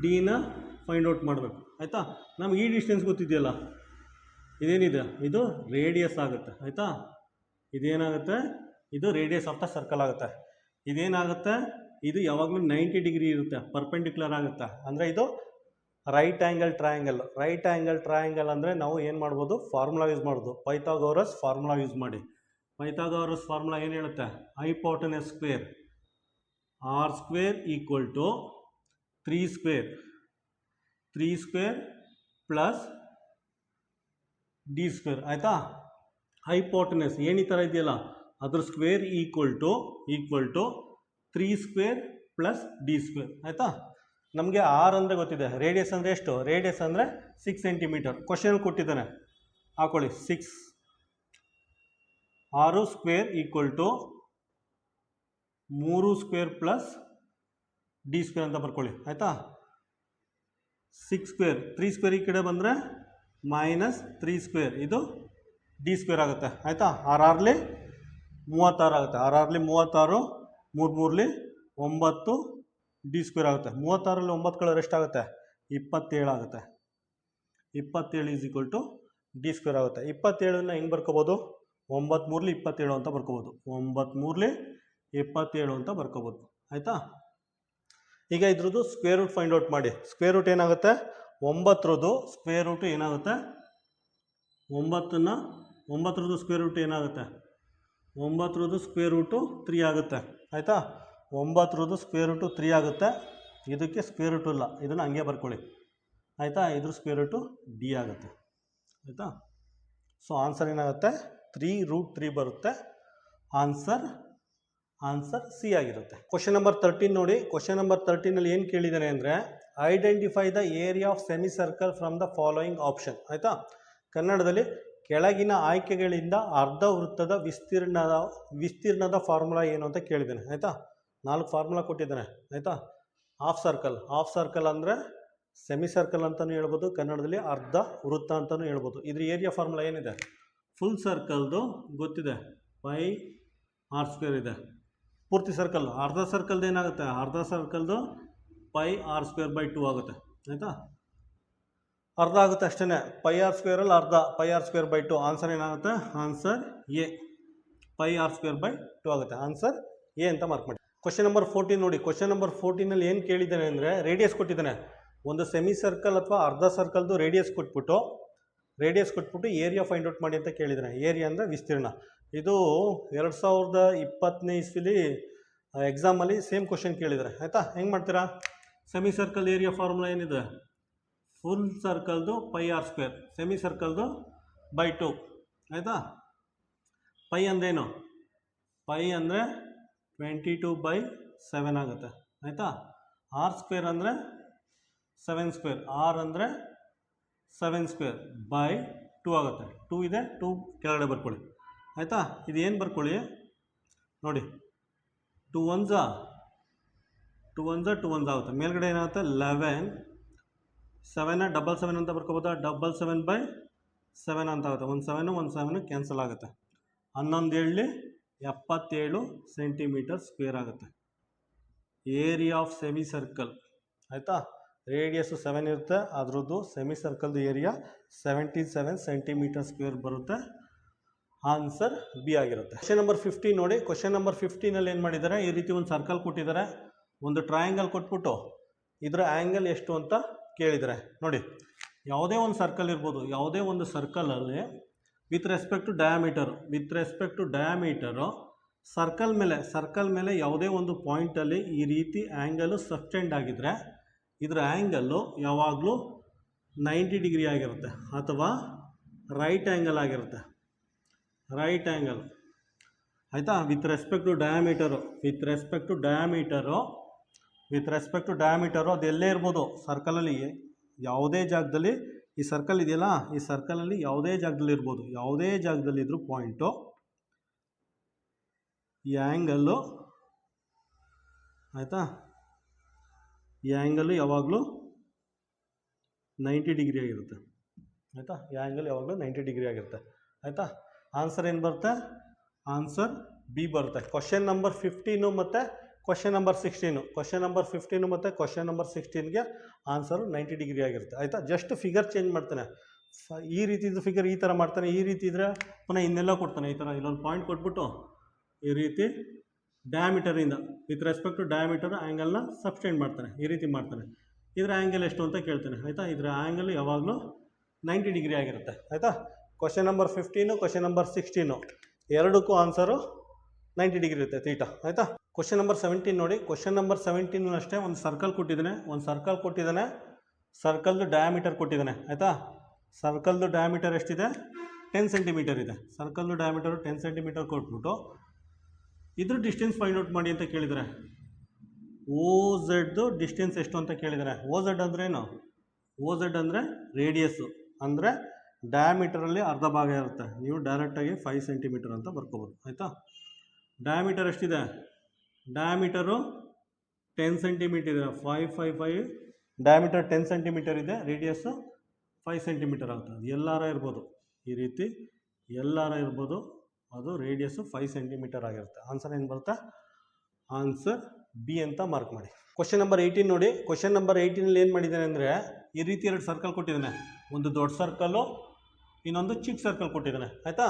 ಡಿನ ಫೈಂಡ್ ಔಟ್ ಮಾಡಬೇಕು. ಆಯಿತಾ? ನಮ್ಗೆ ಈ ಡಿಸ್ಟೆನ್ಸ್ ಗೊತ್ತಿದೆಯಲ್ಲ? ಇದೇನಿದೆ? ಇದು ರೇಡಿಯಸ್ ಆಗುತ್ತೆ. ಆಯಿತಾ? ಇದೇನಾಗುತ್ತೆ? ಇದು ರೇಡಿಯಸ್ ಆಫ್ ದ ಸರ್ಕಲ್ ಆಗುತ್ತೆ. ಇದೇನಾಗುತ್ತೆ? ಇದು ಯಾವಾಗಲೂ ನೈಂಟಿ ಡಿಗ್ರಿ ಇರುತ್ತೆ, ಪರ್ಪೆಂಡಿಕ್ಯುಲರ್ ಆಗುತ್ತೆ. ಅಂದರೆ ಇದು right angle triangle right angle triangle ಅಂದರೆ ನಾವು ಏನು ಮಾಡ್ಬೋದು? ಫಾರ್ಮುಲಾ ಯೂಸ್ ಮಾಡ್ಬೋದು. ಪೈಥಾಗೋರಸ್ ಫಾರ್ಮುಲಾ ಯೂಸ್ ಮಾಡಿ. ಪೈಥಾಗೋರಸ್ ಫಾರ್ಮುಲಾ ಏನು ಹೇಳುತ್ತೆ? Hypotenuse square r square equal to three square three square plus d square ಆಯಿತಾ? ಹೈಪೋಟನೆಸ್ ಏನು ಈ ಥರ ಇದೆಯಲ್ಲ? ಅದ್ರ square equal to equal to three square plus d square. ಆಯಿತಾ? ನಮಗೆ ಆರ್ ಅಂದರೆ ಗೊತ್ತಿದೆ. ರೇಡಿಯಸ್ ಅಂದರೆ ಎಷ್ಟು? ರೇಡಿಯಸ್ ಅಂದರೆ ಸಿಕ್ಸ್ ಸೆಂಟಿಮೀಟರ್ ಕ್ವಶನ್ ಕೊಟ್ಟಿದ್ದಾನೆ. ಹಾಕೊಳ್ಳಿ. ಸಿಕ್ಸ್ ಆರು ಸ್ಕ್ವೇರ್ ಈಕ್ವಲ್ ಟು ಮೂರು ಸ್ಕ್ವೇರ್ ಪ್ಲಸ್ ಡಿ ಸ್ಕ್ವೇರ್ ಅಂತ ಬರ್ಕೊಳ್ಳಿ. ಆಯಿತಾ? Six square. ತ್ರೀ ಸ್ಕ್ವೇರ್ ಈ ಕಡೆ ಬಂದರೆ ಮೈನಸ್ ತ್ರೀ ಸ್ಕ್ವೇರ್. ಇದು ಡಿ ಸ್ಕ್ವೇರ್ ಆಗುತ್ತೆ. ಆಯಿತಾ? ಆರ್ ಆರ್ಲಿ ಮೂವತ್ತಾರು ಆಗುತ್ತೆ. ಆರ್ ಆರ್ಲಿ ಮೂವತ್ತಾರು ಮೂರು ಮೂರಲಿ ಒಂಬತ್ತು ಡಿ ಸ್ಕ್ವೇರ್ ಆಗುತ್ತೆ. ಮೂವತ್ತಾರಲ್ಲಿ ಒಂಬತ್ತು ಕಳೆದ್ರೆ ಎಷ್ಟಾಗುತ್ತೆ ಇಪ್ಪತ್ತೇಳು ಆಗುತ್ತೆ. ಇಪ್ಪತ್ತೇಳು is equal to d square ಆಗುತ್ತೆ. ಇಪ್ಪತ್ತೇಳನ್ನು ಹೆಂಗೆ ಬರ್ಕೋಬೋದು? ಒಂಬತ್ತು ಮೂರಲಿ ಇಪ್ಪತ್ತೇಳು ಅಂತ ಬರ್ಕೋಬೋದು. ಒಂಬತ್ತು ಮೂರಲಿ ಇಪ್ಪತ್ತೇಳು ಅಂತ ಬರ್ಕೋಬೋದು. ಆಯಿತಾ? ಈಗ ಇದ್ರದ್ದು ಸ್ಕ್ವೇರ್ ರೂಟ್ ಫೈಂಡ್ ಔಟ್ ಮಾಡಿ. ಸ್ಕ್ವೇರ್ ರೂಟ್ ಏನಾಗುತ್ತೆ? ಒಂಬತ್ತರದ್ದು ಸ್ಕ್ವೇರ್ ರೂಟ್ ಏನಾಗುತ್ತೆ? ಒಂಬತ್ತನ್ನು, ಒಂಬತ್ತರದ್ದು ಸ್ಕ್ವೇರ್ ರೂಟ್ ಏನಾಗುತ್ತೆ? ಒಂಬತ್ತರದ್ದು ಸ್ಕ್ವೇರ್ ರೂಟು ತ್ರೀ ಆಗುತ್ತೆ. ಆಯಿತಾ? ಒಂಬತ್ತರದ್ದು ಸ್ಕ್ವೇರ್ ರೂಟು ತ್ರೀ ಆಗುತ್ತೆ. ಇದಕ್ಕೆ ಸ್ಕ್ವೇರ್ ರೂಟ್ ಇಲ್ಲ. ಇದನ್ನು ಹಂಗೆ ಬರ್ಕೊಳ್ಳಿ. ಆಯಿತಾ? ಇದ್ರ ಸ್ಕ್ವೇರ್ ರೂಟು ಡಿ ಆಗುತ್ತೆ. ಆಯಿತಾ? ಸೊ ಆನ್ಸರ್ ಏನಾಗುತ್ತೆ? ತ್ರೀ ರೂಟ್ ತ್ರೀ ಬರುತ್ತೆ. ಆನ್ಸರ್ ಆನ್ಸರ್ ಸಿ ಆಗಿರುತ್ತೆ. ಕ್ವಶನ್ ನಂಬರ್ ತರ್ಟೀನ್ ನೋಡಿ. ಕ್ವಶನ್ ನಂಬರ್ ತರ್ಟೀನಲ್ಲಿ ಏನು ಕೇಳಿದ್ದಾರೆ ಅಂದರೆ identify the area of semi circle from the following option ಆಯಿತಾ? ಕನ್ನಡದಲ್ಲಿ ಕೆಳಗಿನ ಆಯ್ಕೆಗಳಿಂದ ಅರ್ಧ ವೃತ್ತದ ವಿಸ್ತೀರ್ಣದ ವಿಸ್ತೀರ್ಣದ ಫಾರ್ಮುಲಾ ಏನು ಅಂತ ಕೇಳಿದ್ದೇನೆ, ಆಯಿತಾ? ನಾಲ್ಕು ಫಾರ್ಮುಲಾ ಕೊಟ್ಟಿದ್ದಾನೆ, ಆಯಿತಾ? ಹಾಫ್ ಸರ್ಕಲ್ ಹಾಫ್ ಸರ್ಕಲ್ ಅಂದರೆ ಸೆಮಿ ಸರ್ಕಲ್ ಅಂತಲೂ ಹೇಳ್ಬೋದು, ಕನ್ನಡದಲ್ಲಿ ಅರ್ಧ ವೃತ್ತ ಅಂತಲೂ ಹೇಳ್ಬೋದು. ಇದ್ರ ಏರಿಯಾ ಫಾರ್ಮುಲಾ ಏನಿದೆ? ಫುಲ್ ಸರ್ಕಲ್ದು ಗೊತ್ತಿದೆ ಪೈ ಆರ್ ಸ್ಕ್ವೇರ್ ಇದೆ. ಪೂರ್ತಿ ಸರ್ಕಲ್ ಅರ್ಧ ಸರ್ಕಲ್ದು ಏನಾಗುತ್ತೆ? ಅರ್ಧ ಸರ್ಕಲ್ದು pi r square by two ಆಗುತ್ತೆ, ಆಯಿತಾ? ಅರ್ಧ ಆಗುತ್ತೆ ಅಷ್ಟೇ ಪೈ ಆರ್ ಸ್ಕ್ವೇರಲ್ಲಿ ಅರ್ಧ pi r square by two answer ಏನಾಗುತ್ತೆ? Answer A pi r square by two ಆಗುತ್ತೆ. ಆನ್ಸರ್ ಎ ಅಂತ ಮಾರ್ಕ್ ಮಾಡಿ. ಕ್ವಶನ್ ನಂಬರ್ ಫೋರ್ಟೀನ್ ನೋಡಿ. ಕ್ವಶನ್ ನಂಬರ್ ಫೋರ್ಟೀನಲ್ಲಿ ಏನು ಕೇಳಿದ್ದಾನೆ ಅಂದರೆ ರೇಡಿಯಸ್ ಕೊಟ್ಟಿದ್ದಾನೆ. ಒಂದು ಸೆಮಿ ಸರ್ಕಲ್ ಅಥವಾ ಅರ್ಧ ಸರ್ಕಲ್ದು ರೇಡಿಯಸ್ ಕೊಟ್ಬಿಟ್ಟು ರೇಡಿಯಸ್ ಕೊಟ್ಬಿಟ್ಟು ಏರಿಯಾ ಫೈಂಡ್ ಔಟ್ ಮಾಡಿ ಅಂತ ಕೇಳಿದ್ದಾನೆ. ಏರಿಯಾ ಅಂದರೆ ವಿಸ್ತೀರ್ಣ. ಇದು ಎರಡು ಸಾವಿರದ ಇಪ್ಪತ್ತನೇ ಇಸ್ವಿಲಿ ಎಕ್ಸಾಮಲ್ಲಿ ಸೇಮ್ ಕ್ವಶನ್ ಕೇಳಿದ್ದಾರೆ. ಆಯಿತಾ? ಹೆಂಗೆ ಮಾಡ್ತೀರಾ? ಸೆಮಿ ಸರ್ಕಲ್ ಏರಿಯಾ ಫಾರ್ಮುಲಾ ಏನಿದೆ? ಫುಲ್ ಸರ್ಕಲ್ದು ಪೈ ಆರ್ ಸ್ಕ್ವೇರ್ ಸೆಮಿ ಸರ್ಕಲ್ದು ಬೈ ಟು ಆಯಿತಾ? ಪೈ ಅಂದ್ರೇನು? ಪೈ ಅಂದರೆ ಟ್ವೆಂಟಿ ಟು ಬೈ ಸೆವೆನ್ ಆಗುತ್ತೆ. ಆಯಿತಾ? ಆರ್ ಸ್ಕ್ವೇರ್ ಅಂದರೆ ಸೆವೆನ್ ಸ್ಕ್ವೇರ್ ಆರ್ ಅಂದರೆ ಸೆವೆನ್ ಸ್ಕ್ವೇರ್ ಬೈ ಟೂ ಆಗುತ್ತೆ. ಟೂ ಇದೆ ಟೂ ಕೆಳಗಡೆ ಬರ್ಕೊಳ್ಳಿ. ಆಯಿತಾ? ಇದು ಏನು ಬರ್ಕೊಳ್ಳಿ? ನೋಡಿ. Two ones two ones two ones ಆಗುತ್ತೆ. ಮೇಲ್ಗಡೆ ಏನಾಗುತ್ತೆ? ಲೆವೆನ್ ಸೆವೆನ ಡಬಲ್ ಸೆವೆನ್ ಅಂತ ಬರ್ಕೋಬೋದಾ? ಡಬಲ್ ಸೆವೆನ್ ಬೈ ಸೆವೆನ್ ಅಂತ ಆಗುತ್ತೆ. ಒಂದು ಸೆವೆನು ಒಂದು ಸೆವೆನು ಕ್ಯಾನ್ಸಲ್ ಆಗುತ್ತೆ. ಹನ್ನೊಂದು ಏಳಲಿ ಎಪ್ಪತ್ತೇಳು ಸೆಂಟಿಮೀಟರ್ ಸ್ಕ್ವೇರ್ ಆಗುತ್ತೆ. ಏರಿಯಾ ಆಫ್ ಸೆಮಿ ಸರ್ಕಲ್ ಆಯಿತಾ? ರೇಡಿಯಸ್ಸು ಸೆವೆನ್ ಇರುತ್ತೆ. ಅದರದ್ದು semi ಸರ್ಕಲ್ದು area seventy seven centimeter square ಬರುತ್ತೆ. ಆನ್ಸರ್ ಬಿ ಆಗಿರುತ್ತೆ. ಕ್ವಶನ್ ನಂಬರ್ ಫಿಫ್ಟೀನ್ ನೋಡಿ. ಕ್ವಶನ್ ನಂಬರ್ ಫಿಫ್ಟೀನಲ್ಲಿ ಏನು ಮಾಡಿದ್ದಾರೆ? ಈ ರೀತಿ ಒಂದು ಸರ್ಕಲ್ ಕೊಟ್ಟಿದ್ದಾರೆ. ಒಂದು ಟ್ರಯಾಂಗಲ್ ಕೊಟ್ಬಿಟ್ಟು ಇದರ ಆ್ಯಂಗಲ್ ಎಷ್ಟು ಅಂತ ಕೇಳಿದ್ದಾರೆ ನೋಡಿ, ಯಾವುದೇ ಒಂದು ಸರ್ಕಲ್ ಇರ್ಬೋದು, ಯಾವುದೇ ಒಂದು ಸರ್ಕಲಲ್ಲಿ with respect to diameter with respect to diameter circle ಮೇಲೆ ಸರ್ಕಲ್ ಮೇಲೆ ಯಾವುದೇ ಒಂದು ಪಾಯಿಂಟಲ್ಲಿ ಈ ರೀತಿ ಆ್ಯಂಗಲು ಸಬ್ಟೆಂಡ್ ಆಗಿದ್ದರೆ ಇದರ ಆ್ಯಂಗಲ್ಲು ಯಾವಾಗಲೂ ನೈಂಟಿ ಡಿಗ್ರಿ ಆಗಿರುತ್ತೆ ಅಥವಾ ರೈಟ್ ಆ್ಯಂಗಲ್ ಆಗಿರುತ್ತೆ. ರೈಟ್ ಆ್ಯಂಗಲ್ ಆಯಿತಾ? With respect to diameter with respect to diameter with respect to diameter ಅದು ಎಲ್ಲೇ ಇರ್ಬೋದು ಸರ್ಕಲಲ್ಲಿ ಯಾವುದೇ ಜಾಗದಲ್ಲಿ ಈ ಸರ್ಕಲ್ ಇದೆಯಲ್ಲ, ಈ ಸರ್ಕಲಲ್ಲಿ ಯಾವುದೇ ಜಾಗದಲ್ಲಿ ಇರ್ಬೋದು. ಯಾವುದೇ ಜಾಗದಲ್ಲಿ ಇದ್ರೂ ಪಾಯಿಂಟು ಈ ಆ್ಯಂಗಲ್ಲು ಆಯಿತಾ? ಈ ಆ್ಯಂಗಲ್ಲು ಯಾವಾಗಲೂ ನೈಂಟಿ ಡಿಗ್ರಿ ಆಗಿರುತ್ತೆ. ಆಯಿತಾ? ಈ ಆ್ಯಂಗಲ್ ಯಾವಾಗಲೂ ನೈಂಟಿ ಡಿಗ್ರಿ ಆಗಿರುತ್ತೆ. ಆಯಿತಾ? ಆನ್ಸರ್ ಏನು ಬರುತ್ತೆ? ಆನ್ಸರ್ ಬಿ ಬರುತ್ತೆ. ಕ್ವಶನ್ ನಂಬರ್ ಫಿಫ್ಟೀನು ಮತ್ತು question number sixteen question number fifteen ಮತ್ತು ಕ್ವಶನ್ ನಂಬರ್ ಸಿಕ್ಸ್ಟೀನ್ಗೆ ಆನ್ಸರು ನೈಂಟಿ ಡಿಗ್ರಿ ಆಗಿರುತ್ತೆ. ಆಯಿತಾ? ಜಸ್ಟ್ ಫಿಗರ್ ಚೇಂಜ್ ಮಾಡ್ತಾನೆ. ಈ ರೀತಿದು ಫಿಗರ್ ಈ ಥರ ಮಾಡ್ತಾನೆ. ಈ ರೀತಿ ಇದ್ದರೆ ಪುನಃ ಇನ್ನೆಲ್ಲ ಕೊಡ್ತಾನೆ. ಈ ಥರ ಇಲ್ಲೊಂದು ಪಾಯಿಂಟ್ ಕೊಟ್ಬಿಟ್ಟು ಈ ರೀತಿ ಡಯಾಮೀಟರಿಂದ ವಿತ್ ರೆಸ್ಪೆಕ್ಟ್ ಟು ಡಯಾಮೀಟರ್ ಆ್ಯಂಗಲ್ನ ಸಬ್ಸ್ಟೆಂಡ್ ಮಾಡ್ತಾನೆ. ಈ ರೀತಿ ಮಾಡ್ತಾನೆ. ಇದರ ಆ್ಯಂಗಲ್ ಎಷ್ಟು ಅಂತ ಕೇಳ್ತಾನೆ. ಆಯಿತಾ? ಇದರ ಆ್ಯಂಗಲ್ ಯಾವಾಗಲೂ ನೈಂಟಿ ಡಿಗ್ರಿ ಆಗಿರುತ್ತೆ. ಆಯಿತಾ? Question number fifteen question number sixteen ಎರಡಕ್ಕೂ ಆನ್ಸರು ನೈಂಟಿ ಡಿಗ್ರಿ ಇರುತ್ತೆ. ತೀಟ ಆಯಿತಾ? ಕ್ವಶನ್ ನಂಬರ್ ಸೆವೆಂಟೀನ್ ನೋಡಿ. ಕ್ವಶನ್ ನಂಬರ್ ಸೆವೆಂಟೀನ್ ಅಷ್ಟೇ ಒಂದು ಸರ್ಕಲ್ ಕೊಟ್ಟಿದ್ದಾನೆ. ಒಂದು ಸರ್ಕಲ್ ಕೊಟ್ಟಿದ್ದಾನೆ. ಸರ್ಕಲ್ದು ಡಯಾಮೀಟರ್ ಕೊಟ್ಟಿದ್ದಾನೆ. ಆಯಿತಾ? ಸರ್ಕಲ್ದು ಡಯಾಮೀಟರ್ ಎಷ್ಟಿದೆ? ಟೆನ್ ಸೆಂಟಿಮೀಟರ್ ಇದೆ. ಸರ್ಕಲ್ದು ಡಯಾಮೀಟರು ಟೆನ್ ಸೆಂಟಿಮೀಟರ್ ಕೊಟ್ಬಿಟ್ಟು ಇದ್ರ ಡಿಸ್ಟೆನ್ಸ್ ಫೈಂಡ್ ಔಟ್ ಮಾಡಿ ಅಂತ ಕೇಳಿದರೆ. ಓ ಝೆಡ್ದು ಡಿಸ್ಟೆನ್ಸ್ ಎಷ್ಟು ಅಂತ ಕೇಳಿದ್ದಾರೆ ಓ ಝೆಡ್ ಅಂದ್ರೇನು ಓ ಝೆಡ್ ಅಂದರೆ ರೇಡಿಯಸ್ಸು ಅಂದರೆ ಡಯಾಮೀಟರಲ್ಲಿ ಅರ್ಧ ಭಾಗ ಇರುತ್ತೆ. ನೀವು ಡೈರೆಕ್ಟಾಗಿ ಫೈವ್ ಸೆಂಟಿಮೀಟರ್ ಅಂತ ಬರ್ಕೋಬೋದು. ಆಯಿತಾ? ಡಯಾಮೀಟರ್ ಎಷ್ಟಿದೆ? ಡಯಾಮೀಟರು ಟೆನ್ ಸೆಂಟಿಮೀಟರ್ ಇದೆ. Five five five diameter ten centimetre ಇದೆ. ರೇಡಿಯಸ್ಸು ಫೈವ್ ಸೆಂಟಿಮೀಟರ್ ಆಗುತ್ತೆ. ಅದು ಎಲ್ಲಾರ ಇರ್ಬೋದು. ಈ ರೀತಿ ಎಲ್ಲಾರ ಇರ್ಬೋದು. ಅದು ರೇಡಿಯಸ್ಸು ಫೈವ್ ಸೆಂಟಿಮೀಟರ್ ಆಗಿರುತ್ತೆ. ಆನ್ಸರ್ ಏನು ಬರುತ್ತೆ? ಆನ್ಸರ್ ಬಿ ಅಂತ ಮಾರ್ಕ್ ಮಾಡಿ. ಕ್ವಶನ್ ನಂಬರ್ ಏಯ್ಟೀನ್ ನೋಡಿ. ಕ್ವಶನ್ ನಂಬರ್ ಏಯ್ಟೀನಲ್ಲಿ ಏನು ಮಾಡಿದ್ದಾನೆ ಅಂದರೆ, ಈ ರೀತಿ ಎರಡು ಸರ್ಕಲ್ ಕೊಟ್ಟಿದ್ದಾನೆ. ಒಂದು ದೊಡ್ಡ ಸರ್ಕಲ್ಲು ಇನ್ನೊಂದು ಚಿಕ್ಕ ಸರ್ಕಲ್ ಕೊಟ್ಟಿದ್ದಾನೆ. ಆಯಿತಾ?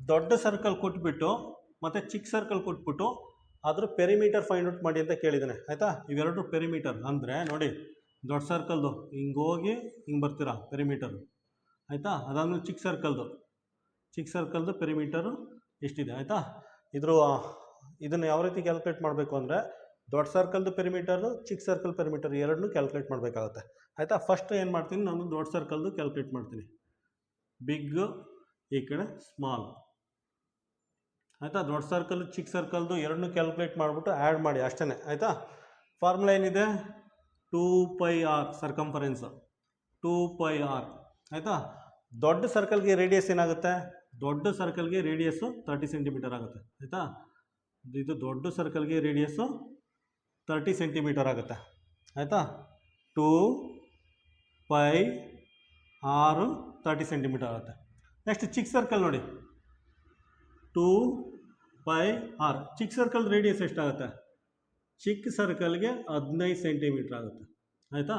ದೊಡ್ಡ ಸರ್ಕಲ್ ಕೊಟ್ಬಿಟ್ಟು, ಮತ್ತು ಚಿಕ್ಕ ಸರ್ಕಲ್ ಕೊಟ್ಬಿಟ್ಟು ಅದ್ರ ಪೆರಿಮೀಟರ್ ಫೈಂಡ್ ಔಟ್ ಮಾಡಿ ಅಂತ ಕೇಳಿದ್ದಾನೆ. ಆಯಿತಾ? ಇವೆರಡು ಪೆರಿಮೀಟರ್ ಅಂದರೆ ನೋಡಿ, ದೊಡ್ಡ ಸರ್ಕಲ್ದು ಹಿಂಗೆ ಹೋಗಿ ಹಿಂಗೆ ಬರ್ತೀರಾ ಪೆರಿಮೀಟರ್ ಆಯಿತಾ? ಅದಾದಮೇಲೆ ಚಿಕ್ಕ ಸರ್ಕಲ್ದು ಚಿಕ್ಕ ಸರ್ಕಲ್ದು ಪೆರಿಮೀಟರು ಎಷ್ಟಿದೆ? ಆಯಿತಾ? ಇದ್ರ ಇದನ್ನು ಯಾವ ರೀತಿ ಕ್ಯಾಲ್ಕುಲೇಟ್ ಮಾಡಬೇಕು ಅಂದರೆ, ದೊಡ್ಡ ಸರ್ಕಲ್ದು ಪೆರಿಮೀಟರು ಚಿಕ್ಕ ಸರ್ಕಲ್ ಪೆರಿಮೀಟರ್ ಎರಡನ್ನೂ ಕ್ಯಾಲ್ಕುಲೇಟ್ ಮಾಡಬೇಕಾಗುತ್ತೆ. ಆಯಿತಾ? ಫಸ್ಟ್ ಏನು ಮಾಡ್ತೀನಿ? ನಾನು ದೊಡ್ಡ ಸರ್ಕಲ್ದು ಕ್ಯಾಲ್ಕುಲೇಟ್ ಮಾಡ್ತೀನಿ. ಬಿಗ್ ಈ ಕಡೆ ಸ್ಮಾಲ್ ಆಯಿತಾ? ದೊಡ್ಡ ಸರ್ಕಲ್ ಚಿಕ್ಕ ಸರ್ಕಲ್ದು ಎರಡನ್ನೂ ಕ್ಯಾಲ್ಕುಲೇಟ್ ಮಾಡಿಬಿಟ್ಟು ಆ್ಯಡ್ ಮಾಡಿ ಅಷ್ಟೇ ಆಯಿತಾ? ಫಾರ್ಮುಲಾ ಏನಿದೆ? Two pi r circumference two pi r ಆಯಿತಾ? ದೊಡ್ಡ ಸರ್ಕಲ್ಗೆ ರೇಡಿಯಸ್ ಏನಾಗುತ್ತೆ? ದೊಡ್ಡ ಸರ್ಕಲ್ಗೆ ರೇಡಿಯಸ್ಸು ತರ್ಟಿ ಸೆಂಟಿಮೀಟರ್ ಆಗುತ್ತೆ, ಆಯಿತಾ? ಇದು ದೊಡ್ಡ ಸರ್ಕಲ್ಗೆ ರೇಡಿಯಸ್ಸು ತರ್ಟಿ ಸೆಂಟಿಮೀಟರ್ ಆಗುತ್ತೆ, ಆಯಿತಾ? Two pi r thirty centimeter ಆಗುತ್ತೆ. ನೆಕ್ಸ್ಟ್ ಚಿಕ್ಕ ಸರ್ಕಲ್ ನೋಡಿ. ಟೂ ಪೈ ಆರ್ ಚಿಕ್ಕ ಸರ್ಕಲ್ ರೇಡಿಯಸ್ ಎಷ್ಟಾಗುತ್ತೆ? ಚಿಕ್ಕ ಸರ್ಕಲ್ಗೆ ಹದಿನೈದು ಸೆಂಟಿಮೀಟರ್ ಆಗುತ್ತೆ. ಆಯಿತಾ?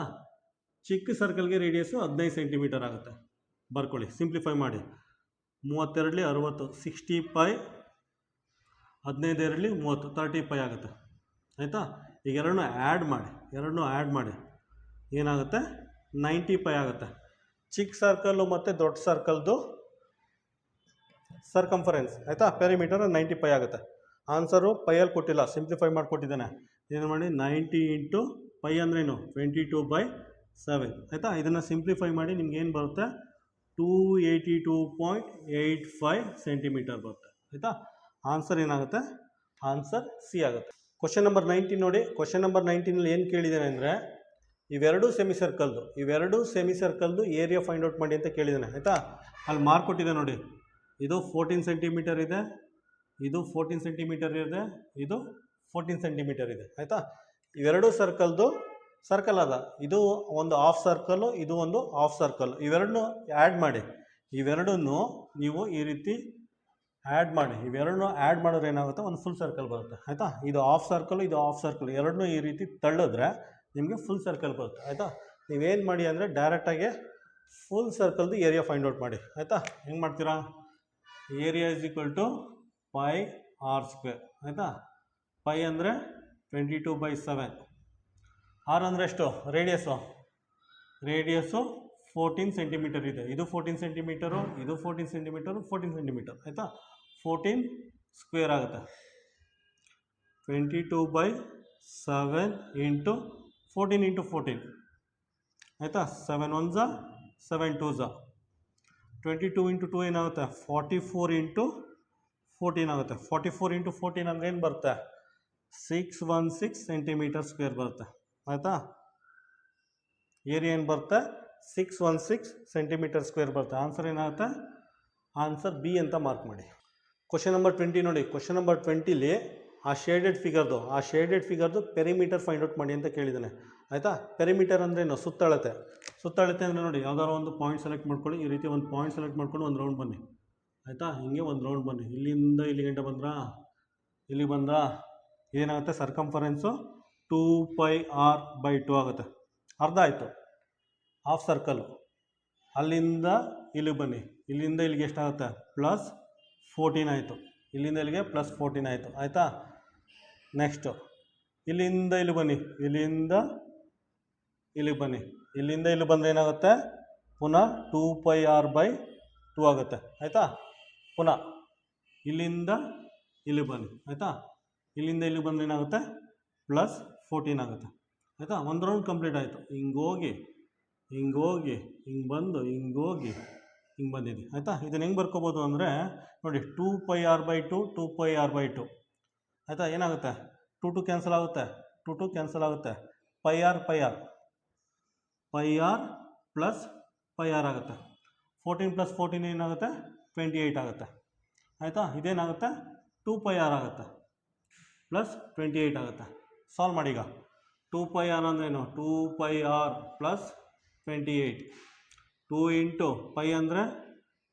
ಚಿಕ್ಕ ಸರ್ಕಲ್ಗೆ ರೇಡಿಯಸ್ಸು ಹದಿನೈದು ಸೆಂಟಿಮೀಟರ್ ಆಗುತ್ತೆ. ಬರ್ಕೊಳ್ಳಿ ಸಿಂಪ್ಲಿಫೈ ಮಾಡಿ. ಮೂವತ್ತೆರಡಲಿ ಅರುವತ್ತು ಸಿಕ್ಸ್ಟಿ ಪೈ ಎರಡಲಿ ಮೂವತ್ತು ತರ್ಟಿ ಪೈ ಆಗುತ್ತೆ. ಆಯಿತಾ? ಈಗ ಎರಡನ್ನೂ ಆ್ಯಡ್ ಮಾಡಿ, ಎರಡನ್ನೂ ಆ್ಯಡ್ ಮಾಡಿ. ಏನಾಗುತ್ತೆ? ನೈಂಟಿ ಪೈ ಆಗುತ್ತೆ. ಚಿಕ್ಕ ಸರ್ಕಲ್ಲು ಮತ್ತು ದೊಡ್ಡ ಸರ್ಕಲ್ದು ಸರ್ಕಂಫರೆನ್ಸ್ ಆಯಿತಾ? ಪೆರಿಮೀಟರ್ ನೈಂಟಿ ಪೈ ಆಗುತ್ತೆ. ಆನ್ಸರು ಪೈಯಲ್ಲಿ ಕೊಟ್ಟಿಲ್ಲ ಸಿಂಪ್ಲಿಫೈ ಮಾಡಿಕೊಟ್ಟಿದ್ದಾನೆ. ಏನು ಮಾಡಿ? ನೈಂಟಿ ಇಂಟು ಪೈ ಅಂದ್ರೇನು ಟ್ವೆಂಟಿ ಟೂ ಬೈ ಸೆವೆನ್ ಆಯಿತಾ? ಇದನ್ನು ಸಿಂಪ್ಲಿಫೈ ಮಾಡಿ ನಿಮ್ಗೆ ಏನು ಬರುತ್ತೆ? Two eighty two point eight five centimeter ಬರುತ್ತೆ, ಆಯಿತಾ? ಆನ್ಸರ್ ಏನಾಗುತ್ತೆ? ಆನ್ಸರ್ ಸಿ ಆಗುತ್ತೆ. ಕ್ವಶನ್ ನಂಬರ್ ನೈನ್ಟೀನ್ ನೋಡಿ. ಕ್ವಶನ್ ನಂಬರ್ ನೈನ್ಟೀನಲ್ಲಿ ಏನು ಕೇಳಿದ್ದಾನೆ ಅಂದರೆ, ಇವೆರಡು ಸೆಮಿ ಸರ್ಕಲ್ದು ಇವೆರಡು ಸೆಮಿ ಸರ್ಕಲ್ದು ಏರಿಯಾ ಫೈಂಡ್ ಔಟ್ ಮಾಡಿ ಅಂತ ಕೇಳಿದ್ದಾನೆ, ಆಯಿತಾ? ಅಲ್ಲಿ ಮಾರ್ಕ್ ಕೊಟ್ಟಿದೆ ನೋಡಿ. ಇದು ಫೋರ್ಟೀನ್ ಸೆಂಟಿಮೀಟರ್ ಇದೆ, ಇದು ಫೋರ್ಟೀನ್ ಸೆಂಟಿಮೀಟರ್ ಇದೆ, ಇದು ಫೋರ್ಟೀನ್ ಸೆಂಟಿಮೀಟರ್ ಇದೆ. ಆಯಿತಾ? ಇವೆರಡು ಸರ್ಕಲ್ದು ಸರ್ಕಲ್ ಅದ. ಇದು ಒಂದು ಹಾಫ್ ಸರ್ಕಲ್ಲು ಇದು ಒಂದು ಹಾಫ್ ಸರ್ಕಲ್ ಇವೆರಡನ್ನೂ ಆ್ಯಡ್ ಮಾಡಿ. ಇವೆರಡನ್ನು ನೀವು ಈ ರೀತಿ ಆ್ಯಡ್ ಮಾಡಿ. ಇವೆರಡನ್ನೂ ಆ್ಯಡ್ ಮಾಡಿದ್ರೆ ಏನಾಗುತ್ತೆ? ಒಂದು ಫುಲ್ ಸರ್ಕಲ್ ಬರುತ್ತೆ. ಆಯಿತಾ? ಇದು ಹಾಫ್ ಸರ್ಕಲ್ ಇದು ಹಾಫ್ ಸರ್ಕಲ್ ಎರಡನ್ನೂ ಈ ರೀತಿ ತಳ್ಳಿದ್ರೆ ನಿಮಗೆ ಫುಲ್ ಸರ್ಕಲ್ ಬರುತ್ತೆ. ಆಯಿತಾ? ನೀವೇನು ಮಾಡಿ ಅಂದರೆ ಡೈರೆಕ್ಟಾಗಿ ಫುಲ್ ಸರ್ಕಲ್ದು ಏರಿಯಾ ಫೈಂಡ್ ಔಟ್ ಮಾಡಿ. ಆಯಿತಾ? ಹೆಂಗೆ ಮಾಡ್ತೀರಾ? Area is equal to pi R square ಆಯಿತಾ? ಪೈ ಅಂದರೆ twenty two by seven R ಅಂದರೆ ಎಷ್ಟು? ರೇಡಿಯಸ್ಸು ರೇಡಿಯಸ್ಸು ಫೋರ್ಟೀನ್ ಸೆಂಟಿಮೀಟರ್ ಇದೆ. ಇದು ಫೋರ್ಟೀನ್ ಸೆಂಟಿಮೀಟರು ಇದು ಫೋರ್ಟೀನ್ ಸೆಂಟಿಮೀಟರು ಫೋರ್ಟೀನ್ ಸೆಂಟಿಮೀಟರ್ ಆಯಿತಾ? ಫೋರ್ಟೀನ್ ಸ್ಕ್ವೇರ್ ಆಗುತ್ತೆ. Twenty two by seven into fourteen into fourteen ಆಯಿತಾ? ಸೆವೆನ್ ಒನ್ ಝಾ ಸೆವೆನ್ ಟೂ ಝಾ ಟ್ವೆಂಟಿ ಟೂ ಇಂಟು ಟೂ ಏನಾಗುತ್ತೆ? ಫಾರ್ಟಿ ಫೋರ್ ಇಂಟು ಫೋರ್ಟೀನ್ ಆಗುತ್ತೆ. ಫಾರ್ಟಿ ಫೋರ್ ಇಂಟು ಫೋರ್ಟೀನ್ ಅಂದರೆ ಏನು ಬರುತ್ತೆ? Six one six centimetre square ಬರುತ್ತೆ. ಆಯಿತಾ? ಏರಿಯಾ ಏನು ಬರುತ್ತೆ? Six one six centimetre square ಬರುತ್ತೆ. ಆನ್ಸರ್ ಏನಾಗುತ್ತೆ? ಆನ್ಸರ್ ಬಿ ಅಂತ ಮಾರ್ಕ್ ಮಾಡಿ. ಕ್ವಶನ್ ನಂಬರ್ ಟ್ವೆಂಟಿ ನೋಡಿ. ಕ್ವಶನ್ ನಂಬರ್ ಟ್ವೆಂಟಿಲಿ ಆ ಶೇಡೆಡ್ ಫಿಗರ್ದು ಆ ಶೇಡೆಡ್ ಫಿಗರ್ದು ಪೆರಿಮೀಟರ್ ಫೈಂಡ್ ಔಟ್ ಮಾಡಿ ಅಂತ ಕೇಳಿದ್ದಾನೆ. ಆಯಿತಾ? ಪೆರಿಮೀಟರ್ ಅಂದರೆ ಏನು? ಸುತ್ತಳತೆ. ಸುತ್ತಳತೆ ಅಂದರೆ ನೋಡಿ, ಯಾವ್ದಾದ್ರು ಒಂದು ಪಾಯಿಂಟ್ ಸೆಲೆಕ್ಟ್ ಮಾಡ್ಕೊಳ್ಳಿ. ಈ ರೀತಿ ಒಂದು ಪಾಯಿಂಟ್ ಸೆಲೆಕ್ಟ್ ಮಾಡ್ಕೊಂಡು ಒಂದು ರೌಂಡ್ ಬನ್ನಿ. ಆಯಿತಾ? ಹಿಂಗೆ ಒಂದು ರೌಂಡ್ ಬನ್ನಿ. ಇಲ್ಲಿಂದ ಇಲ್ಲಿ ಗಂಟೆ ಬಂದ್ರಾ? ಇಲ್ಲಿ ಬಂದ್ರ? ಏನಾಗುತ್ತೆ? Circumference two pi r by two ಆಗುತ್ತೆ. ಅರ್ಧ ಆಯಿತು. ಹಾಫ್ ಸರ್ಕಲ್ಲು ಅಲ್ಲಿಂದ ಇಲ್ಲಿಗೆ ಬನ್ನಿ. ಇಲ್ಲಿಂದ ಇಲ್ಲಿಗೆ ಎಷ್ಟಾಗುತ್ತೆ? ಪ್ಲಸ್ ಫೋರ್ಟೀನ್ ಆಯಿತು. ಇಲ್ಲಿಂದ ಇಲ್ಲಿಗೆ ಪ್ಲಸ್ ಫೋರ್ಟೀನ್ ಆಯಿತು. ಆಯಿತಾ? ನೆಕ್ಸ್ಟು ಇಲ್ಲಿಂದ ಇಲ್ಲಿ ಬನ್ನಿ. ಇಲ್ಲಿಂದ ಇಲ್ಲಿಗೆ ಬನ್ನಿ. ಇಲ್ಲಿಂದ ಇಲ್ಲಿ ಬಂದರೆ ಏನಾಗುತ್ತೆ? ಪುನಃ two pi r by two ಆಗುತ್ತೆ. ಆಯಿತಾ? ಪುನಃ ಇಲ್ಲಿಂದ ಇಲ್ಲಿ ಬನ್ನಿ. ಆಯಿತಾ? ಇಲ್ಲಿಂದ ಇಲ್ಲಿ ಬಂದರೆ ಏನಾಗುತ್ತೆ? ಪ್ಲಸ್ ಫೋರ್ಟೀನ್ ಆಗುತ್ತೆ. ಆಯಿತಾ? ಒಂದು ರೌಂಡ್ ಕಂಪ್ಲೀಟ್ ಆಯಿತು. ಹಿಂಗೆ ಹೋಗಿ ಹಿಂಗೆ ಹೋಗಿ, ಹಿಂಗೆ ಬಂದು, ಹಿಂಗೆ ಹೋಗಿ, ಹಿಂಗೆ ಬಂದಿದೆ. ಆಯಿತಾ? ಇದನ್ನು ಹೆಂಗೆ ಬರ್ಕೋಬೋದು ಅಂದರೆ, ನೋಡಿ two pi r by two two pi r by two ಆಯಿತಾ? ಏನಾಗುತ್ತೆ? ಟು ಟು ಕ್ಯಾನ್ಸಲ್ ಆಗುತ್ತೆ. ಟು ಟು ಕ್ಯಾನ್ಸಲ್ ಆಗುತ್ತೆ. Pi r pi r pi r plus pi r ಆಗುತ್ತೆ. ಫೋರ್ಟೀನ್ ಪ್ಲಸ್ ಫೋರ್ಟೀನ್ ಏನಾಗುತ್ತೆ? ಟ್ವೆಂಟಿ ಏಯ್ಟ್ ಆಗುತ್ತೆ. ಆಯಿತಾ? ಇದೇನಾಗುತ್ತೆ? ಟೂ ಪೈ ಆರ್ ಆಗುತ್ತೆ. ಪ್ಲಸ್ ಟ್ವೆಂಟಿ ಏಯ್ಟ್ ಆಗುತ್ತೆ. ಸಾಲ್ವ್ ಮಾಡಿ ಈಗ. ಟೂ ಪೈ ಆರ್ ಅಂದ್ರೇನು? Two pi r plus twenty eight two into pi ಅಂದರೆ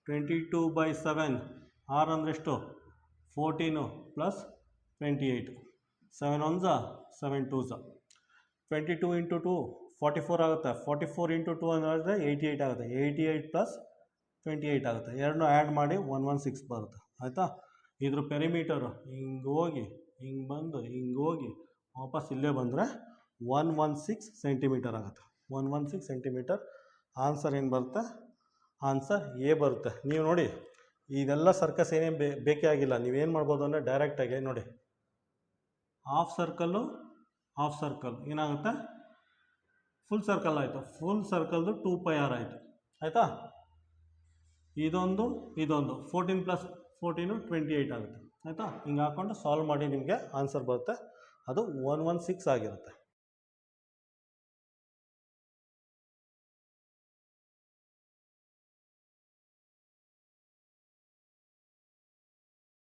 twenty two by seven r ಅಂದರೆ ಎಷ್ಟು? Fourteen plus twenty eight seven one Jha seven two Jha twenty two into two forty four ಆಗುತ್ತೆ. Forty four into two ಅಂದರೆ eighty eight ಆಗುತ್ತೆ. Eighty eight plus twenty eight ಆಗುತ್ತೆ. ಎರಡನ್ನೂ add ಮಾಡಿ one one six ಬರುತ್ತೆ. ಆಯಿತಾ? ಇದ್ರ ಪೆರಿಮೀಟರು ಹಿಂಗೆ ಹೋಗಿ, ಹಿಂಗೆ ಬಂದು, ಹಿಂಗೆ ಹೋಗಿ ವಾಪಸ್ ಇಲ್ಲೇ ಬಂದರೆ ಒನ್ ಒನ್ ಸಿಕ್ಸ್ ಸೆಂಟಿಮೀಟರ್ ಆಗುತ್ತೆ. One one six centimeter answer ಏನು ಬರುತ್ತೆ? ಆನ್ಸರ್ ಎ ಬರುತ್ತೆ. ನೀವು ನೋಡಿ, ಇದೆಲ್ಲ ಸರ್ಕಸ್ ಏನೇನು ಬೇಕೇ ಆಗಿಲ್ಲ. ನೀವೇನು ಮಾಡ್ಬೋದು ಅಂದರೆ ಡೈರೆಕ್ಟಾಗಿ ನೋಡಿ. ಹಾಫ್ ಸರ್ಕಲ್ಲು ಹಾಫ್ ಸರ್ಕಲ್ ಏನಾಗುತ್ತೆ? ಫುಲ್ ಸರ್ಕಲ್ ಆಯಿತು. ಫುಲ್ ಸರ್ಕಲ್ದು ಟೂ ಪೈ ಆರ್ ಆಯಿತು. ಆಯಿತಾ? ಇದೊಂದು ಇದೊಂದು. Fourteen plus fourteen twenty eight ಆಗುತ್ತೆ. ಆಯಿತಾ? ಹಿಂಗೆ ಹಾಕ್ಕೊಂಡು ಸಾಲ್ವ್ ಮಾಡಿ ನಿಮಗೆ ಆನ್ಸರ್ ಬರುತ್ತೆ. ಅದು ಒನ್ ಒನ್ ಸಿಕ್ಸ್ ಆಗಿರುತ್ತೆ.